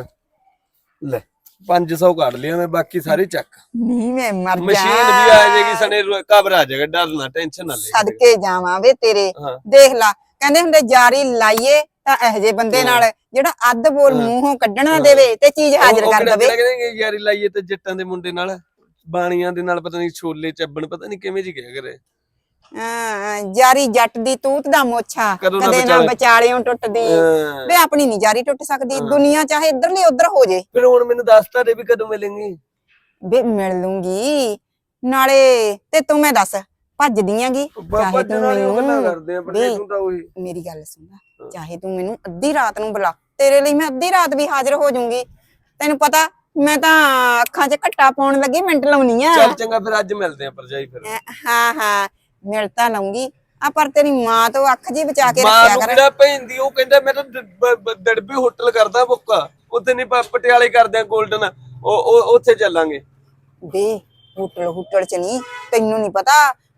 E: ਲੈ 500 ਕੱਢ ਲਿਆ ਮੈਂ ਬਾਕੀ ਸਾਰੇ ਚੱਕ।
B: ਨਹੀਂ ਮੈਂ ਮਰ
E: ਮਸ਼ੀਨ
B: ਜਾ।
E: ਵੀ ਆ ਜਾਏਗੀ ਸਣੇ ਕਬਰ ਆ ਜਾਏਗਾ ਡਰ ਨਾ ਟੈਨਸ਼ਨ ਨਾ ਲੈ।
B: ਸਦਕੇ ਜਾਵਾਂ ਵੇ ਤੇਰੇ ਦੇਖ ਲਾ ਕਹਿੰਦੇ ਹੁੰਦੇ ਜਾਰੀ ਲਾਈਏ ਤਾਂ ਇਹੋ ਜਿਹੇ ਬੰਦੇ ਨਾਲ ਜਿਹੜਾ ਅੱਧ ਬੋਲ ਮੂੰਹੋਂ ਕੱਢਣਾ ਦੇਵੇ ਤੇ ਚੀਜ਼ ਹਾਜ਼ਰ ਕਰ ਦੇਵੇ।
E: ਕਹਿੰਦੇ ਯਾਰੀ ਲਾਈਏ ਤੇ ਜੱਟਾਂ ਦੇ ਮੁੰਡੇ ਨਾਲ ਬਾਣੀਆਂ ਦੇ ਨਾਲ ਪਤਾ ਨਹੀਂ ਛੋਲੇ ਚੱਬਣ ਪਤਾ ਨਹੀਂ ਕਿਵੇਂ ਜੀ ਕਿਹਾ ਕਰੇ।
B: ਹਾਂ ਜਾਰੀ ਜੱਟ ਦੀ ਤੂਤ ਦਾ ਮੋਛਾ।
E: ਕਦੋਂ ਨਾ
B: ਕਦੇ ਨਾ
E: ਵਿਚਾਲੇ।
B: ਵਿਚਾਲਿਓਂ ਟੁੱਟਦੀ। ਵੇ ਆਪਣੀ ਨਹੀਂ ਜਾਰੀ ਟੁੱਟ ਸਕਦੀ। ਦੁਨੀਆ ਚਾਹੇ ਇੱਧਰਲੀ ਉੱਧਰ ਹੋ ਜੇ।
E: ਫਿਰ ਹੁਣ ਮੈਨੂੰ ਦੱਸ ਤਾਂ ਦੇ ਵੀ ਕਦੋਂ ਮਿਲेंगे
B: ਵੇ ਮਿਲ ਲੂੰਗੀ। ਨਾਲੇ ਤੇ ਤੂੰ ਮੈਂ ਦੱਸ ਭੱਜਦੀਆਂਗੀ?
E: ਬਾਬਾ
B: ਤੂੰ
E: ਜਨਾਨੀ ਉਹ ਗੱਲਾਂ ਕਰਦੇ ਆ ਪਰ
B: ਵੇ-
E: ਤੂੰ ਤਾਂ ਉਹੀ।
B: ਮੇਰੀ ਗੱਲ ਸੁਣ ਚਾਹੇ ਤੂੰ ਮੈਨੂੰ ਅੱਧੀ ਰਾਤ ਨੂੰ ਬੁਲਾ। ਤੇਰੇ ਲਈ ਮੈਂ ਅੱਧੀ ਰਾਤ ਵੀ ਹਾਜ਼ਰ ਹੋ ਜਾਊਂਗੀ। ਤੈਨੂੰ ਪਤਾ ਮੈਂ ਤਾਂ ਅੱਖਾਂ 'ਚ ਘੱਟਾ ਪਾਉਣ ਲੱਗੀ ਮਿੰਟ ਲਾਉਣੀ ਆ।
E: ਚੱਲ ਚੰਗਾ ਫਿਰ ਅੱਜ ਮਿਲਦੇ ਆ ਪਰਜਾਈ ਫਿਰ।
B: ਹਾਂ ਹਾਂ। ਮਿਲ ਤਾਂ ਲਊਂਗੀ ਆ ਪਰ ਤੇਰੀ ਮਾਂ ਤੋਂ ਅੱਖ ਜੀ ਬਚਾ ਕੇ
E: ਮਾਂ
B: ਰੱਖਿਆ
E: ਨੂੰ
B: ਕਰ।
E: ਕਿਹੜਾ ਭੈਂਦੀ ਉਹ ਕਹਿੰਦਾ ਮੈਂ ਤਾਂ ਦ- ਬ- ਬ- ਦੜਬੀ ਹੋਟਲ ਕਰਦਾ ਬੁੱਕਾ। ਉੱਥੇ ਨਹੀਂ ਪ- ਪਟਿਆਲੇ ਕਰਦੇ ਆ 골ਡਨ ਉਹ ਉਹ- ਉੱਥੇ ਚੱਲਾਂਗੇ।
B: ਵੇ ਹੋਟਲ ਹੋਟਲ 'ਚ ਨਹੀਂ ਤੈਨੂੰ ਨਹੀਂ ਪਤਾ।